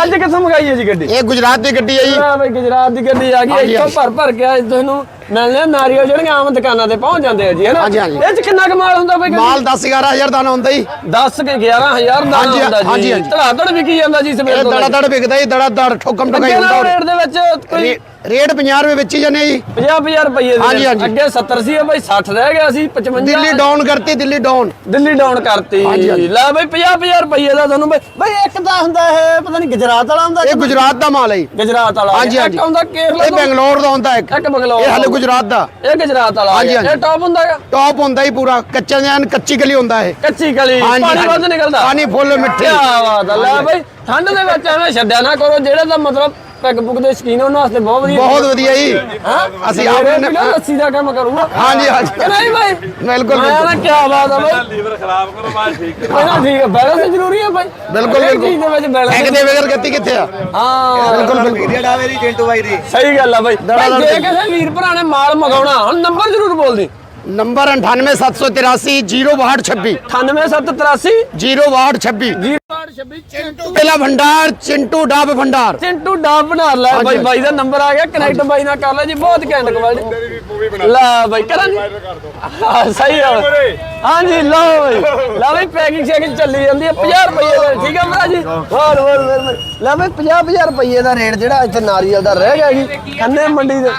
ਅੱਜ ਕਿੱਥੋਂ ਮੰਗਾਈ ਹੈ ਜੀ ਗੱਡੀ? ਇਹ ਗੁਜਰਾਤ ਦੀ ਗੱਡੀ ਹੈ ਜੀ। ਆ ਬਈ ਗੁਜਰਾਤ ਦੀ ਗੱਡੀ ਆ ਗਈ ਇੱਥੋਂ ਭਰ ਭਰ ਕੇ ਅੱਜ ਤੁਹਾਨੂੰ। ਮਿਲਨੇ ਆ ਨਾਰੀਅਲ ਜਿਹੜੀਆਂ ਆਮ ਦੁਕਾਨਾਂ ਤੇ ਪਹੁੰਚ ਜਾਂਦੇ ਆ ਜੀ ਹੈਨਾ ਹਾਂਜੀ, ਹਾਂਜੀ। ਇਹ ਚ ਕਿੰਨਾ ਕਮਾਲ ਹੁੰਦਾ ਬਈ? ਮਾਲ 10 11000 ਦਾਣਾ ਹੁੰਦਾ ਜੀ। 10 ਕੇ 11000 ਦਾ ਹਾਂਜੀ, ਹੁੰਦਾ ਜੀ। ਹਾਂਜੀ, ਹਾਂਜੀ। ਧੜਾ ਧੜ ਵਿਕੀ ਜਾਂਦਾ ਜੀ ਸਵੇਰ ਇਹ ਤੋਂ ਦੜਾ ਦੜ ਵਿਕਦਾ ਜੀ ਦੜਾ ਦੜ ਠੋਕਮ ਠੋਕਾਈ ਅੱਗੇ ਨਾਲ ਹੁੰਦਾ ਰੇਟ ਦੇ ਵਿੱਚ ਕੋਈ ਰੇ- ਰੇਟ 50 ਰੁਪਏ ਵਿੱਚ ਹੀ ਜਾਂਦੇ ਜੀ 50000 ਰੁਪਏ ਦੇ ਹਾਂਜੀ, ਹਾਂਜੀ। ਅੱਗੇ 70 ਸੀ ਬਈ 60 ਰਹਿ ਗਿਆ ਸੀ 55 ਦਿੱਲੀ ਡਾਊਨ ਕਰਤੀ ਦਿੱਲੀ ਡਾਊਨ ਦਿੱਲੀ ਡਾਊਨ ਕਰਤੀ ਹਾਂਜੀ, ਹਾਂਜੀ। ਲੈ ਬਈ 50000 ਰੁਪਏ ਦਾ ਤੁਹਾਨੂੰ ਬਈ ਬਈ ਇੱਕ ਤਾਂ ਹੁੰਦਾ ਇਹ ਪਤਾ ਨਹੀਂ ਗੁਜਰਾਤ ਵਾਲਾ ਹੁੰਦਾ ਇਹ ਗੁਜਰਾਤ ਦਾ ਮਾਲ ਹੈ ਜੀ ਗੁਜਰਾਤ ਵਾਲਾ ਹਾਂਜੀ, ਇੱਕ ਹਾਂਜੀ। ਹੁੰਦਾ ਕੇਰਲਾ ਇਹ ਤੋਂ। ਬੈਂਗਲੌਰ ਦਾ ਹੁੰਦਾ ਇੱਕ ਇੱਕ ਬੰਗਲੌਰ ਇਹ ਹਲੇ। ਗੁਜਰਾਤ ਦਾ ਇਹ ਗੁਜਰਾਤ ਵਾਲਾ ਆ ਹਾਂਜੀ। ਇਹ ਟੌਪ ਹੁੰਦਾ ਹੈਗਾ ਟੌਪ ਹੁੰਦਾ ਹੀ ਪੂਰਾ ਕੱਚਾ ਜਿਹਾ ਐਨ ਕੱਚੀ ਕਲੀ ਹੁੰਦਾ ਇਹ ਕੱਚੀ ਹਾਂਜੀ, ਪਾਣੀ ਵੱਧ। ਨਿਕਲਦਾ ਪਾਣੀ ਫੁੱਲ ਮਿੱਠੇ। ਕੀ ਬਾਤ ਲੈ ਬਈ ਠੰਡ ਦੇ ਵਿੱਚ ਐਵੇਂ ਛੱਡਿਆ ਨਾ ਕਰੋ ਜਿਹੜੇ ਦਾ ਮਤਲਬ ਪੈਗ ਪੁਗ ਦੇ ਸ਼ਕੀਨ ਉਹਨਾਂ ਵਾਸਤੇ ਬਹੁਤ ਵਧੀਆ ਬਹੁਤ ਵਧੀਆ ਜੀ। ਹਾਂ? ਅਸੀਂ ਆਪ ਮੇਰੇ ਨੇ- ਨਾ ਲੱਸੀ ਦਾ ਕੰਮ ਕਰੂੰਗਾ। ਹਾਂਜੀ, ਹਾਂਜੀ। ਨਹੀਂ ਭਾਈ ਬਿਲਕੁਲ, ਮੈਂ ਨਾ ਕੀ ਬਾਤ ਆ ਭਾਈ ਲੀਵਰ ਖਰਾਬ ਕਰੋ ਬਾਅਦ ਠੀਕ ਹੈ ਪਹਿਲਾਂ ਠੀਕ ਹੈ ਬੈਲੈਂਸ ਜ਼ਰੂਰੀ ਹੈ ਭਾਈ ਬਿਲਕੁਲ ਹਰੇਕ ਚੀਜ਼ ਦੇ ਵਿੱਚ ਇੱਕ ਬੈਲੈਂਸ ਦੇ ਬਗੈਰ ਗੱਤੀ ਕਿੱਥੇ ਆ? ਹਾਂ। ਬਿਲਕੁਲ ਬਿਲਕੁਲ। ਸਹੀ ਗੱਲ ਆ ਭਾਈ ਜੇ ਕਿਸੇ ਵੀਰ ਭਰਾ ਨੇ ਮਾਲ ਮੰਗਾਉਣਾ ਹੁਣ ਨੰਬਰ ਜ਼ਰੂਰ ਬੋਲ ਦੀ। ਨੰਬਰ 98783 06226 98783 06226 026 ਚਿੰਟੂ। ਪਹਿਲਾ ਭੰਡਾਰ ਚਿੰਟੂ ਡਾਬ ਭੰਡਾਰ। ਚਿੰਟੂ ਡਾਬ ਬਣਾ ਲੈ। ਹਾਂਜੀ, ਬਾਈ ਹਾਂਜੀ। ਬਾਈ ਦਾ ਨੰਬਰ ਆ ਗਿਆ ਕਨੈਕਟ ਬਾਈ ਨਾਲ ਕਰ ਲੈ ਜੀ ਬਹੁਤ ਘੈਂਟ ਕੁਆਲਿਟੀ। ਲੈ ਬਾਈ ਕਰਾਂ ਜੀ। ਹਾਂ ਸਹੀ ਆ। ਹਾਂਜੀ ਲਓ ਬਾਈ। ਲੈ ਬਾਈ ਪੈਕਿੰਗ ਸ਼ੈਕਿੰਗ ਚੱਲੀ ਜਾਂਦੀ ਹੈ 50 ਰੁਪਏ ਦਾ ਠੀਕ ਹੈ ਭਰਾ ਜੀ? ਹੋਰ ਹੋਰ ਹੋਰ ਹੋਰ। ਲੈ ਬਾਈ 50 50 ਰੁਪਏ ਦਾ ਰੇਟ ਜਿਹੜਾ ਇੱਥੇ ਨਾਰੀਅਲ ਦਾ ਰਹਿ ਗਿਆ ਜੀ ਖੰਨੇ ਮੰਡੀ ਦੇ।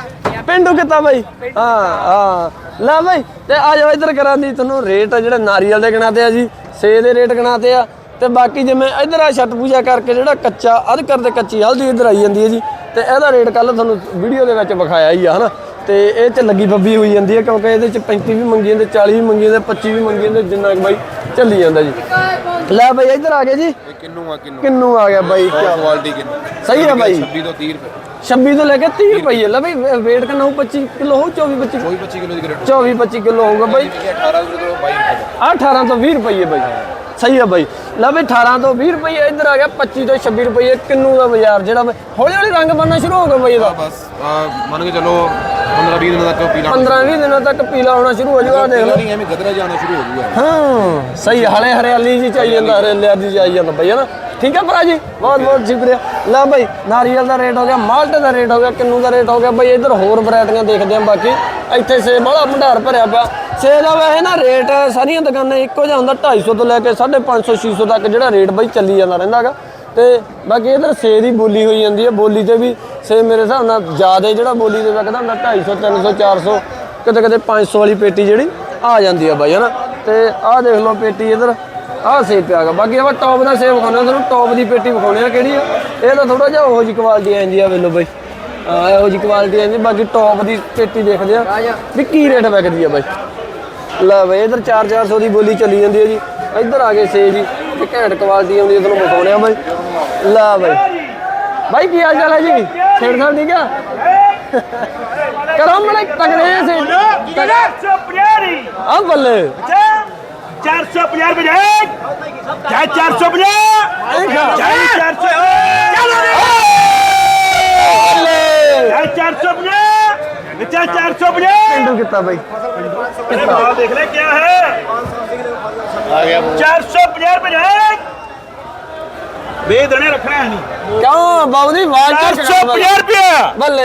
ਪਿੰਡੂ ਕਿਤਾ ਬਾਈ? ਹਾਂ ਹਾਂ। ਲੈ ਬਾਈ ਤੇ ਆ ਜਾਓ ਇੱਧਰ ਕਰਾਂ ਦੀ ਤੁਹਾਨੂੰ ਰੇਟ ਆ ਜਿਹੜਾ ਨਾਰੀਅਲ ਦੇ ਗਣਾਤੇ ਆ ਜੀ ਸੇ ਦੇ ਰੇਟ ਗਣਾਤੇ ਆ। ਤੇ ਬਾਕੀ ਜਿਵੇਂ ਇਧਰ ਆ ਛੱਟ ਪੂਜਾ ਕਰਕੇ ਜਿਹੜਾ ਕੱਚਾ ਅਧਕਰ ਤੇ ਕੱਚੀ ਹਲਦੀ ਇਧਰ ਆਈ ਜਾਂਦੀ ਹੈ ਜੀ। ਤੇ ਇਹਦਾ ਰੇਟ ਕੱਲ ਤੁਹਾਨੂੰ ਵੀਡੀਓ ਦੇ ਵਿੱਚ ਵਿਖਾਇਆ ਹੀ ਆ ਹਨਾ? ਤੇ ਇਹ ਚ ਲੱਗੀ ਬੱਬੀ ਹੋਈ ਜਾਂਦੀ ਹੈ ਕਿਉਂਕਿ ਇਹਦੇ ਚ 35 ਵੀ ਮੰਗੀ ਜਾਂਦੇ 40 ਵੀ ਮੰਗੀ ਜਾਂਦੇ 25 ਵੀ ਮੰਗੀ ਜਾਂਦੇ ਜਿੰਨਾ ਕੁ ਬਾਈ ਚੱਲੀ ਜਾਂਦਾ ਜੀ। ਲੈ ਬਾਈ ਇੱਧਰ ਆ ਗਏ ਜੀ। ਕਿੰਨੂ ਆ ਕਿੰਨੂ ਕਿੰਨੂ ਆ ਗਿਆ ਬਾਈ ਕਿਆ ਕੁਆਲਿਟੀ ਕਿੰਨੂ। ਸਹੀ ਹੈ ਬਾਈ। 26 ਤੋਂ 30 ਰੁਪਏ। 26 ਤੋਂ ਲੈ ਕੇ 30 ਰੁਪਏ ਲੈ ਬਾਈ weight ਕਿੰਨਾ ਹੋਊ? 25 ਕਿਲੋ ਹੋਊ? 24 25 ਕੋਈ 25 ਕਿਲੋ ਦੀ ਗ੍ਰੇਡ 24 25 ਕਿਲੋ ਹੋਊਗਾ ਬਾਈ। 18 ਰੁਪਏ ਤੋਂ 22 ਰੁਪਏ। ਆਹ 18 ਤੋਂ 20 ਰੁਪਏ ਬਾਈ। ਸਹੀ ਆ ਬਾਈ। ਲੈ ਬਈ 18 ਤੋਂ 20 ਰੁਪਏ ਇੱਧਰ ਆ ਗਿਆ 25 ਤੋਂ 26 ਰੁਪਏ ਕਿੰਨੂ ਦਾ ਬਾਜ਼ਾਰ ਜਿਹੜਾ ਹੌਲੀ ਹੌਲੀ ਰੰਗ ਬਣਨਾ ਸ਼ੁਰੂ ਹੋ ਗਿਆ ਬਾਈ ਇਹਦਾ। ਬਸ ਮੰਨ ਕੇ ਚਲੋ 15 20 ਦਿਨਾਂ ਤੱਕ ਪੀਲਾ 15 20 ਦਿਨਾਂ ਤੱਕ ਪੀਲਾ ਹੋਣਾ ਸ਼ੁਰੂ ਹੋ ਜਾਊਗਾ ਦੇਖ ਲਓ ਨਹੀਂ ਐਵੇਂ ਗਦਰਾ ਜਾਣਾ ਸ਼ੁਰੂ ਹੋ ਜੂਗਾ। ਹਾਂ ਸਹੀ ਹਲੇ ਹਰਿਆਲੀ ਜੀ ਚਾਈ ਜਾਂਦਾ ਹਰਿਆਲੀ ਜੀ ਆਈ ਜਾਂਦਾ ਬਈ ਹਨਾ? ਠੀਕ ਹੈ ਭਰਾ ਜੀ? ਬਹੁਤ ਬਹੁਤ ਸ਼ੁਕਰੀਆ। ਲੈ ਬਈ ਨਾਰੀਅਲ ਦਾ ਰੇਟ ਹੋ ਗਿਆ ਮਾਲਟੇ ਦਾ ਰੇਟ ਹੋ ਗਿਆ ਕਿੰਨੂ ਦਾ ਰੇਟ ਹੋ ਗਿਆ ਬਈ ਇੱਧਰ ਹੋਰ ਵੈਰਾਈਟੀਆਂ ਦੇਖਦੇ ਆਂ ਬਾਕੀ। ਇੱਥੇ ਸੇਬ ਵਾਲਾ ਭੰਡਾਰ ਭਰਿਆ ਪਿਆ। ਸੇਬ ਦਾ ਵੈਸੇ ਨਾ ਰੇਟ ਸਾਰੀਆਂ ਦੁਕਾਨਾਂ ਇੱਕੋ ਜਿਹਾ ਹੁੰਦਾ 250 ਤੋਂ ਲੈ ਕੇ 550 600 ਤੱਕ ਜਿਹੜਾ ਰੇਟ ਬਈ ਚੱਲੀ ਜਾਂਦਾ ਰਹਿੰਦਾਗਾ ਤੇ ਬਾਕੀ ਇਧਰ ਸੇ ਦੀ ਬੋਲੀ ਹੋਈ ਜਾਂਦੀ ਹੈ। ਬੋਲੀ ਤੇ ਵੀ ਸੇ ਮੇਰੇ ਹਿਸਾਬ ਨਾਲ ਜ਼ਿਆਦਾ ਜਿਹੜਾ ਬੋਲੀ ਦੇ ਵਿਕਦਾ ਹੁੰਦਾ 250 300 400 ਕਿਤੇ ਕਿਤੇ 500 ਵਾਲੀ ਪੇਟੀ ਜਿਹੜੀ ਆ ਜਾਂਦੀ ਆ ਬਾਈ ਹਨਾ ਤੇ ਆਹ ਦੇਖ ਲਓ ਪੇਟੀ ਇਧਰ ਆਹ ਸੇਬ ਪਿਆ ਗਾ ਬਾਕੀ ਆਪਾਂ ਟੌਪ ਦਾ ਸੇਬ ਵਿਖਾਉਂਦੇ ਆ ਤੁਹਾਨੂੰ ਟੌਪ ਦੀ ਪੇਟੀ ਵਿਖਾਉਣੇ ਆ ਕਿਹੜੀ ਆ। ਇਹ ਤਾਂ ਥੋੜਾ ਜਿਹਾ ਉਹੋ ਜੀ ਕੁਆਲਿਟੀ ਆਂਦੀ ਆ ਵੇਲੋ ਬਾਈ। ਆ ਇਹੋ ਜੀ ਕੁਆਲਿਟੀ ਆਂਦੀ ਬਾਕੀ ਟੌਪ ਦੀ ਪੇਟੀ ਦੇਖਦੇ ਆ ਵੀ ਕੀ ਰੇਟ ਵਿਕਦੀ ਆ ਬਾਈ। ਲੈ ਬਈ ਇਧਰ 4-400 ਦੀ ਬੋਲੀ ਚੱਲੀ ਜਾਂਦੀ ਹੈ ਜੀ। ਇੱਧਰ ਆ ਗਏ ਸੇ ਜੀ। ਤੇ ਘੈਂਟ ਕੁਆਲਿਟੀ ਆਉਂਦੀ ਹੈ ਤੁਹਾਨੂੰ ਵਿਖਾਉਣੇ ਆ ਬਾਈ ਲੈ ਬਾਈ ਬਾਈ ਕੀ ਹਾਲ ਚਾਲ ਹੈ ਜੀ ਛੇੜ ਸਾਹਿਬ ਠੀਕ ਆ ਕਰੋ ਮਲੇ ਤਗੜੇ ਸੇ 450 ਆ ਬੱਲੇ 450 ਰੁਪਏ ਜਾਏ ਜਾਏ 450 ਜਾਏ 400 ਬੱਲੇ ਜਾਏ 450 ਵਿਚਾ 450 ਪਿੰਡੂ ਕਿੱਤਾ ਬਾਈ अरे भाव देख ले क्या है आ गया चार सौ पंजा रुपये क्यों? बाबू जी चार सौ रुपया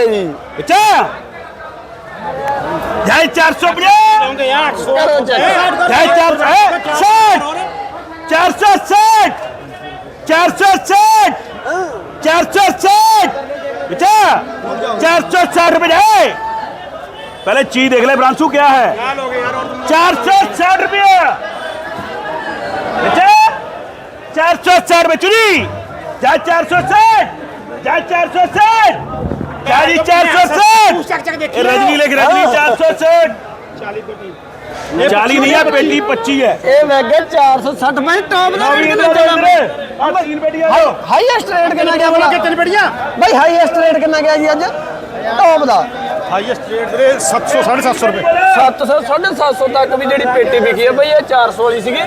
जी। अच्छा। चार सौ चार सौ। साठ। चार सौ साठ। चार सौ साठ। चार सौ साठ। बेटा चार सौ साठ रुपये पहले चीज़ देख ले ब्रांसू क्या है? चार सौ साठ रुपया। चार सौ चार में चुरी जा चार सौ साठ चार चार सौ साठ। चालीस चार सौ साठ। तो हाँ, तो रजनी लेके रजनी चार सौ साठ। चाली नहीं है हाँ, पेटी पच्ची है। ए वैगे चार सौ 460 में टॉप दा रेट के जाना मैं तीन बेटियाँ हाईएस्ट रेट के ना गया बोला? कितने बेटियाँ भाई हाईएस्ट रेट के ना गया जी आज? तो टॉप दा ਹਾਈਐਸਟ ਰੇਟ ਵੀਰੇ 700 750 ਰੁਪਏ। 700 750 ਤੱਕ ਵੀ ਜਿਹੜੀ ਪੇਟੀ ਵਿਕੀ ਆ ਬਈ ਇਹ 400 ਵਾਲੀ ਸੀਗੀ।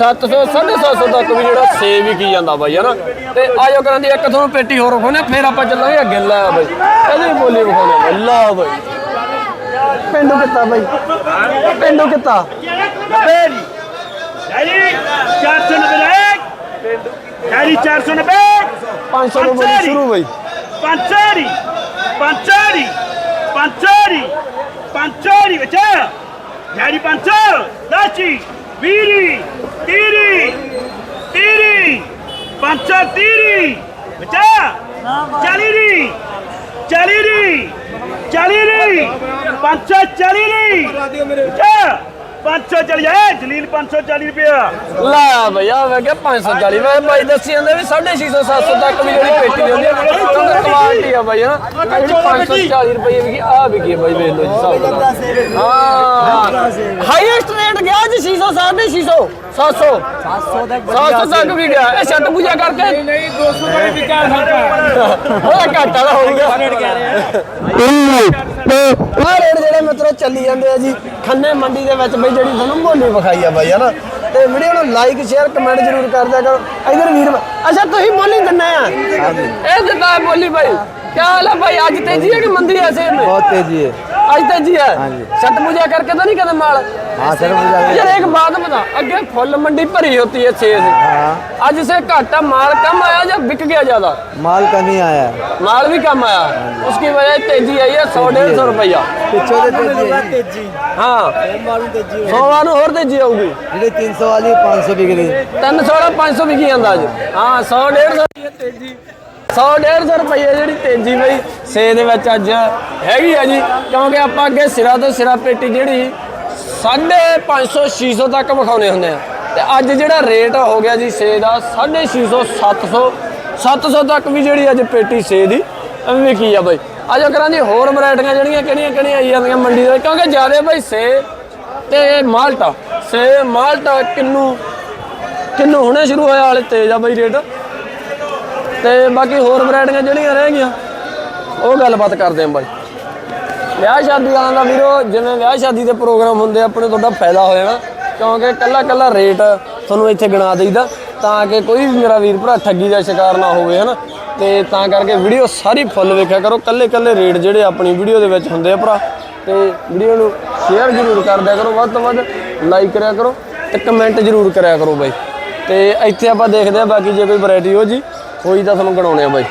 700 750 ਤੱਕ ਵੀ ਜਿਹੜਾ ਸੇ ਵਿਕੀ ਜਾਂਦਾ ਬਾਈ ਹਨਾ? ਤੇ ਆਜੋ ਕਰਾਂ ਦੀ ਇੱਕ ਤੁਹਾਨੂੰ ਪੇਟੀ ਹੋਰ ਵਿਖਾਉਣੇ ਫਿਰ ਆਪਾਂ ਚੱਲਾਂਗੇ ਅੱਗੇ। ਲਾ ਬਾਈ ਇਹਦੀ ਬੋਲੀ ਵਿਖਾਉਣੇ ਲਾ ਬਾਈ। ਪਿੰਡੋਂ ਕਿੱਤਾ ਬਾਈ? ਪਿੰਡੋਂ ਕਿੱਤਾ? ਪਿੰਡ ਹੈਰੀ 490 ਪਿੰਡ ਹੈਰੀ 490 500 ਤੋਂ ਸ਼ੁਰੂ ਬਾਈ। ਪੰਚਾਰੀ ਪੰਚਾਰੀ ପାଞ୍ଚରି ପାଞ୍ଚରି ଗଛ ଝାଡ଼ି ପାଞ୍ଚ ଦଶି ବିରି ତିରି ତିରି ପାଞ୍ଚ ତିରି ଗଛ ଚାଲିରି ଚାଲିରି ଚାଲିରି ପାଞ୍ଚ ଚାଲିରି ଗଛ 540 ਐ ਜਲੀਲ 540 ਰੁਪਿਆ ਲੈ ਭਈਆ ਮੈਂ ਕਿਹਾ 540 ਮੈਂ ਬਾਈ ਦੱਸੀ ਜਾਂਦੇ ਵੀ 650 700 ਤੱਕ ਵੀ ਜਿਹੜੀ ਪੇਟੀ ਹੁੰਦੀ ਹੈ ਉਹਨਾਂ ਦਾ ਕੁਆਲਿਟੀ ਆ ਭਈਆ। ਜਿਹੜੀ 540 ਰੁਪਏ ਵੀ ਆ ਵੀ ਕੀ ਬਾਈ ਵੇਖ ਲਓ ਜੀ ਸਾਹਿਬ ਹਾਂ। ਹਾਈਐਸਟ ਰੇਟ ਗਿਆ ਜੀ 600 650 700 700 ਤੱਕ 700 ਤੱਕ ਵੀ ਗਿਆ। ਇਹ ਛੱਟ ਪੂਜਾ ਕਰਕੇ। ਨਹੀਂ ਨਹੀਂ 200 ਦਾ ਵੀ ਵਿਚਾਰ ਹੋਇਆ ਹੋਇਆ ਘਾਟਾ ਦਾ ਹੋਊਗਾ 100 ਕਹਿ ਰਿਹਾ। ਆਹ ਰੇਟ ਜਿਹੜੇ ਮਿੱਤਰੋ ਚੱਲੀ ਜਾਂਦੇ ਆ ਜੀ। ਖੰਨੇ ਮੰਡੀ ਦੇ ਵਿੱਚ ਬਈ ਜਿਹੜੀ ਤੁਹਾਨੂੰ ਬੋਲੀ ਵਿਖਾਈ ਆ ਬਾਈ, ਹਨਾ? ਤੇ ਵੀਡੀਓ ਨੂੰ ਲਾਈਕ ਸ਼ੇਅਰ ਕਮੈਂਟ ਜ਼ਰੂਰ ਕਰ ਦਿਆ ਕਰੋ। ਇਧਰ ਵੀਰ ਅੱਛਾ, ਤੁਸੀਂ ਬੋਲੀ ਦਿੰਨੇ ਆ? ਇਹ ਦਿੰਦਾ ਬੋਲੀ ਬਾਈ। ਕੀ ਹਾਲ ਹੈ ਭਾਈ ਅੱਜ ਤੇਜੀ ਹੈ ਕਿ ਮੰਦੀ ਹੈ ਸੇਬ में बहुत तेजी है आज तेजी है छठ पूजा करके तो नहीं करते माल हाँ सर पूजा यार एक बात बता अगे फुल मंडी भरी होती है छह से आज से घाटा माल कम आया या बिक गया ज्यादा माल का नहीं आया है माल भी कम आया उसकी वजह तेजी आई है सौ डेढ़ सौ रुपया पिछले तेजी हाँ ਸੋਵਾਂ ਨੂੰ ਹੋਰ ਤੇਜੀ ਆਊਗੀ ਜਿਹੜੇ 300 ਵਾਲੀ 500 ਵਿਕ ਰਹੀ 300 ਵਾਲਾ 500 ਵਿਕੀ ਜਾਂਦਾ ਅੱਜ ਹਾਂ 100 150 ਦੀ ਤੇਜੀ 100 150 ਰੁਪਏ ਜਿਹੜੀ ਤੇਜੀ ਬਈ ਸੇ ਦੇ ਵਿੱਚ ਅੱਜ ਹੈਗੀ ਆ ਜੀ। ਕਿਉਂਕਿ ਆਪਾਂ ਅੱਗੇ ਸਿਰਾ ਤੋਂ ਸਿਰਾ ਪੇਟੀ ਜਿਹੜੀ 550 600 ਤੱਕ ਵਿਖਾਉਨੇ ਹੁੰਦੇ ਆ। ਤੇ ਅੱਜ ਜਿਹੜਾ ਰੇਟ ਹੋ ਗਿਆ ਜੀ ਸੇ ਦਾ 650 700 700 ਤੱਕ ਵੀ ਜਿਹੜੀ ਅੱਜ ਪੇਟੀ ਸੇ ਦੀ ਵਿਕੀ ਆ ਬਈ। ਅੱਜ ਕਰਾਂ ਜੀ, ਹੋਰ ਵੈਰਾਈਟੀਆਂ ਜਿਹੜੀਆਂ ਕਿਹੜੀਆਂ ਕਿਹੜੀਆਂ ਆਈ ਜਾਂਦੀਆਂ ਮੰਡੀ ਦੇ? ਵਿੱਚ ਕਿਉਂਕਿ ਜ਼ਿਆਦਾ ਬਈ ਸੇ ਤੇ ਮਾਲਟਾ ਸੇ ਮਾਲਟਾ ਕਿੰਨੂ ਕਿੰਨੂ ਹੁਣੇ ਸ਼ੁਰੂ ਹੋਇਆ ਹਾਲੇ ਤੇਜ਼ ਆ ਬਈ ਰੇਟ। ਤੇ ਬਾਕੀ ਹੋਰ ਵੈਰਾਈਟੀਆਂ ਜਿਹੜੀਆਂ ਰਹਿ ਗਈਆਂ ਉਹ ਗੱਲਬਾਤ ਕਰਦੇ ਆਂ ਬਾਈ। ਵਿਆਹ ਸ਼ਾਦੀ ਵਾਲਿਆਂ ਦਾ ਵੀਰੋ ਜਿਵੇਂ ਵਿਆਹ ਸ਼ਾਦੀ ਦੇ ਪ੍ਰੋਗਰਾਮ ਹੁੰਦੇ ਆ, ਆਪਣੇ ਤੁਹਾਡਾ ਫਾਇਦਾ ਹੋ ਜਾਣਾ ਕਿਉਂਕਿ ਕੱਲਾ ਕੱਲਾ ਰੇਟ ਤੁਹਾਨੂੰ ਇੱਥੇ ਗਿਣਾ ਦਈਦਾ ਤਾਂ ਕਿ ਕੋਈ ਵੀ ਮੇਰਾ ਵੀਰ ਭਰਾ ਠੱਗੀ ਦਾ ਸ਼ਿਕਾਰ ਨਾ ਹੋਵੇ ਹਨਾ। ਤੇ ਤਾਂ ਕਰਕੇ ਵੀਡੀਓ ਸਾਰੀ ਫੁੱਲ ਵੇਖਿਆ ਕਰੋ ਕੱਲੇ ਕੱਲੇ ਰੇਟ ਜਿਹੜੇ ਆਪਣੀ ਵੀਡੀਓ ਦੇ ਵਿੱਚ ਹੁੰਦੇ ਆ ਭਰਾ। ਤੇ ਵੀਡੀਓ ਨੂੰ ਸ਼ੇਅਰ ਜ਼ਰੂਰ ਕਰ ਦਿਆ ਕਰੋ ਵੱਧ ਤੋਂ ਵੱਧ ਲਾਈਕ ਕਰਿਆ ਕਰੋ ਤੇ ਕਮੈਂਟ ਜ਼ਰੂਰ ਕਰਿਆ ਕਰੋ ਬਾਈ। ਤੇ ਇੱਥੇ ਆਪਾਂ ਦੇਖਦੇ ਆ ਬਾਕੀ ਜੇ ਕੋਈ ਵੈਰਾਈਟੀ ਹੋ ਜੀ ਹੋਈ ਤਾਂ ਤੁਹਾਨੂੰ ਗਣਾਉਣੇ ਆ ਬਾਈ।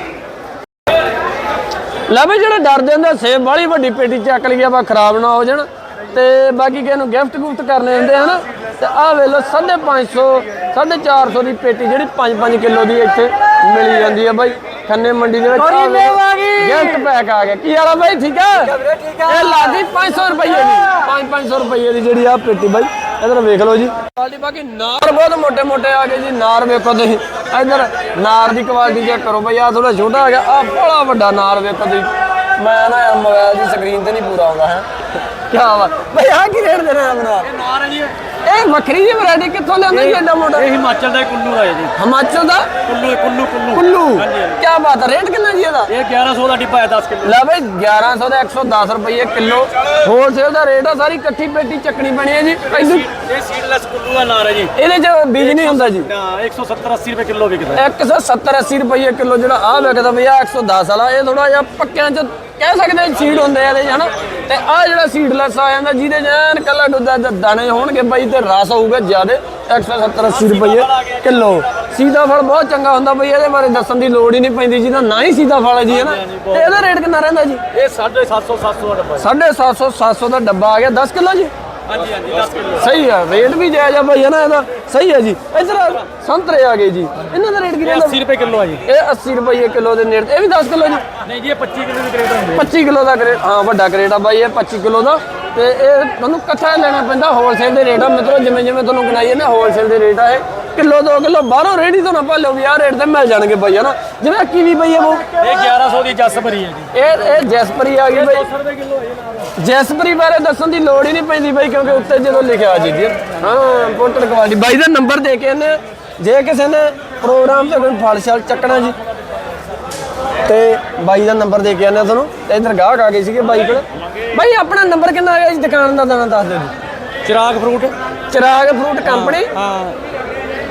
ਲੈ ਬਈ ਜਿਹੜੇ ਡਰਦੇ ਹੁੰਦੇ ਆ, ਸੇਬ ਬਾਲੀ ਵੱਡੀ ਪੇਟੀ ਚੱਕ ਲਈ ਆਪਾਂ ਖਰਾਬ ਨਾ ਹੋ ਜਾਣ। ਤੇ ਬਾਕੀ ਕਿਸੇ ਨੂੰ ਗਿਫਟ ਗੁਫਟ ਕਰਨੇ ਹੁੰਦੇ ਹਨਾ? ਤੇ ਆਹ ਵੇਖ ਲਓ 550 450 ਦੀ ਪੇਟੀ ਜਿਹੜੀ 5-5 ਕਿਲੋ ਦੀ ਇੱਥੇ ਮਿਲੀ ਜਾਂਦੀ ਹੈ ਬਾਈ। ਖੰਨੇ ਮੰਡੀ ਦੇ ਵਿੱਚ ਗਿਫਟ ਪੈਕ ਆ ਗਿਆ। ਕੀ ਵਾਲਾ ਬਾਈ ਠੀਕ ਆ? ਇਹ ਲਾਦੀ 500 ਰੁਪਏ ਦੀ 5-500 ਰੁਪਏ ਦੀ ਜਿਹੜੀ ਆ ਪੇਟੀ ਬਾਈ। ਇਧਰ ਵੇਖ ਲਓ ਜੀ। ਕੁਆਲਿਟੀ ਬਾਕੀ ਨਾਰ ਬਹੁਤ ਮੋٹے ਮੋٹے ਆ ਗਏ ਜੀ ਨਾਰ ਵੇਖੋ ਤੁਸੀਂ। ਇਧਰ ਨਾਰ ਦੀ ਕੁਆਲਿਟੀ ਚੈੱਕ ਕਰੋ ਬਈ ਆ ਥੋੜਾ ਛੋਟਾ ਹੈਗਾ ਆ ਬੜਾ ਵੱਡਾ ਨਾਰ ਵੇਖੋ ਤੁਸੀਂ। ਮੈਂ ਨਾ ਯਾਰ ਮੋਬਾਈਲ ਦੀ ਸਕਰੀਨ ਤੇ ਨਹੀਂ ਪੂਰਾ ਆਉਂਦਾ ਹੈ। ਕੀ ਬਾਤ। ਬਈ ਆ ਕੀ ਰੇਟ ਦੇਣਾ ਆਪਣਾ? ਇਹ ਨਾਰ ਹੈ ਜੀ ਇਹ ਵੱਖਰੀ ਜੀ ਵੈਰਾਈਟੀ ਕਿੱਥੋਂ ਲਿਆਉਂਦੇ ਜੀ ਐਡਾ ਮੋਟਾ? ਇਹ ਹਿਮਾਚਲ ਦਾ ਕੁੱਲੂ ਦਾ ਹੈ ਜੀ। ਹਿਮਾਚਲ ਦਾ? ਕੁੱਲੂ ਕੁੱਲੂ ਕੁੱਲੂ। ਕੁੱਲੂ? ਕੀ ਬਾਤ ਹੈ ਰੇਟ ਕਿੰਨਾ ਜੀ ਇਹਦਾ? ਇਹ 1100 ਦਾ ਡਿੱਬਾ ਹੈ 10 ਕਿਲੋ। ਲੈ ਬਈ 1100 ਦਾ 110 ਰੁਪਏ ਕਿਲੋ। ਹੋਲਸੇਲ ਦਾ ਰੇਟ ਆ ਸਾਰੀ ਇਕੱਠੀ ਪੇਟੀ ਚੱਕਣੀ ਪੈਣੀ ਹੈ ਜੀ। ਇਹਦੇ ਇਹ ਸੀਡਲੈਸ ਕੁੱਲੂ ਦਾ ਨਾਰ ਹੈ ਜੀ। ਇਹਦੇ ਚ ਬੀਜ ਨਹੀਂ ਹੁੰਦਾ ਜੀ। ਨਾ 170 80 ਰੁਪਏ ਕਿਲੋ ਵਿਕਦਾ 170 80 ਰੁਪਏ ਕਿਲੋ ਜਿਹੜਾ ਆ ਵਿਕਦਾ ਭਈਆ 110 ਵਾਲਾ ਇਹ ਥੋੜਾ ਜਿਹਾ ਪੱਕਿਆਂ ਚ ਕਹਿ ਸਕਦੇ ਸੀਡ ਹੁੰਦੇ ਆ ਇਹਦੇ 'ਚ ਹਨਾ? ਤੇ ਆ ਜਿਹੜਾ ਸੀਡਲੈਸ ਆ ਜਾਂਦਾ ਜਿਹਦੇ ਐਨ ਕੱਲਾ ਤੇ ਦਾਣੇ ਹੋਣਗੇ ਬਾਈ ਤੇ ਰਸ ਹੋਊਗਾ ਜ਼ਿਆਦੇ 170 80 ਰੁਪਏ ਕਿਲੋ। ਸੀਤਾਫਲ ਬਹੁਤ ਚੰਗਾ ਹੁੰਦਾ ਬਈ ਇਹਦੇ ਬਾਰੇ ਦੱਸਣ ਦੀ ਲੋੜ ਹੀ ਨਹੀਂ ਪੈਂਦੀ ਜਿਹਦਾ ਨਾ ਹੀ ਸੀਤਾਫਲ ਹੈ ਜੀ ਹਨਾ ਤੇ ਇਹਦਾ ਰੇਟ ਕਿੰਨਾ ਰਹਿੰਦਾ ਜੀ? ਇਹ 750 700 ਦਾ ਡੱਬਾ 750 700 ਦਾ ਡੱਬਾ ਆ ਗਿਆ 10 ਕਿਲੋ ਜੀ? ਹਾਂਜੀ ਹਾਂਜੀ 10 ਕਿਲੋ। ਸਹੀ ਆ ਰੇਟ ਵੀ ਜਾਇਜ਼ ਆ ਭਾਈ ਨਾ ਇਹਦਾ? ਸਹੀ ਹੈ ਜੀ। ਇਧਰ ਸੰਤਰੇ ਆ ਗਏ ਜੀ। ਇਹਨਾਂ ਦਾ ਰੇਟ ਕੀ ਰਹਿੰਦਾ? 80 ਰੁਪਏ ਕਿਲੋ ਹੈ ਜੀ। ਇਹ 80 ਰੁਪਏ ਕਿਲੋ ਦੇ ਨੇੜੇ ਇਹ ਵੀ 10 ਕਿਲੋ ਜੀ? ਨਹੀਂ ਜੀ ਇਹ 25 ਕਿਲੋ ਦੀ ਕਰੇਟ ਹੁੰਦੀ 25 ਕਿਲੋ ਦਾ ਕਰੇਟ ਹਾਂ ਵੱਡਾ ਕਰੇਟ ਆ ਬਾਈ ਇਹ 25 ਕਿਲੋ ਦਾ। ਤੇ ਇਹ ਤੁਹਾਨੂੰ ਇਕੱਠਾ ਲੈਣਾ ਪੈਂਦਾ ਹੋਲਸੇਲ ਦੇ ਰੇਟ ਆ। ਮਿੱਤਰੋ ਜਿਵੇਂ ਜਿਵੇਂ ਤੁਹਾਨੂੰ ਗਣਾਈਏ ਨਾ ਹੋਲਸੇਲ ਦੇ ਰੇਟ ਆ ਇਹ। ਕਿਲੋ 2 ਕਿਲੋ ਬਾਹਰੋਂ ਰੇੜੀ ਤੋਂ ਨਾ ਭਾਲੋ ਵੀ ਆਹ ਰੇਟ ਤੇ ਮਿਲ ਜਾਣਗੇ ਬਾਈ ਹਨਾ? ਜਿਵੇਂ ਕੀਵੀ ਪਈ ਆ ਉਹ ਇਹ 1100 ਦੀ ਜੱਸ ਭਰੀ ਹੈ ਜੀ ਇਹ ਇਹ ਜੈਸਪਰੀ ਆ ਗਈ ਬਾਈ। 200 ਰੁਪਏ ਕਿਲੋ ਹੈ ਜੀ ਨਾਲ। ਜੈਸਪਰੀ ਬਾਰੇ ਦੱਸਣ ਦੀ ਲੋੜ ਹੀ ਨਹੀਂ ਪੈਂਦੀ ਬਾਈ ਕਿਉਂਕਿ ਉੱਤੇ ਜਦੋਂ ਲਿਖਿਆ ਆ ਜੀ। ਹਾਂ ਇੰਪੋਰਟਡ ਕੁਆਲਿਟੀ ਬਾਈ ਦਾ ਨੰਬਰ ਦੇ ਕੇ ਇਹਨੇ ਜੇ ਕਿਸੇ ਨੇ ਪ੍ਰੋਗਰਾਮ ਤੇ ਕੋਈ ਫਲ ਛਲ ਚੱਕਣਾ ਜੀ ਤੇ ਬਾਈ ਦਾ ਨੰਬਰ ਦੇ ਕੇ ਆਨੇ ਤੁਹਾਨੂੰ। ਤੇ ਇਧਰ ਗਾਹਕ ਆ ਗਏ ਸੀਗੇ ਬਾਈ ਕੋਲ। ਬਾਈ ਆਪਣਾ ਨੰਬਰ ਕਿੰਨਾ ਆ ਗਿਆ ਜੀ ਦੁਕਾਨ ਦਾ ਨਾਂ ਦੱਸ ਦਿਓ। ਜੀ Chirag fruit. Chirag fruit company. ਹਾਂ।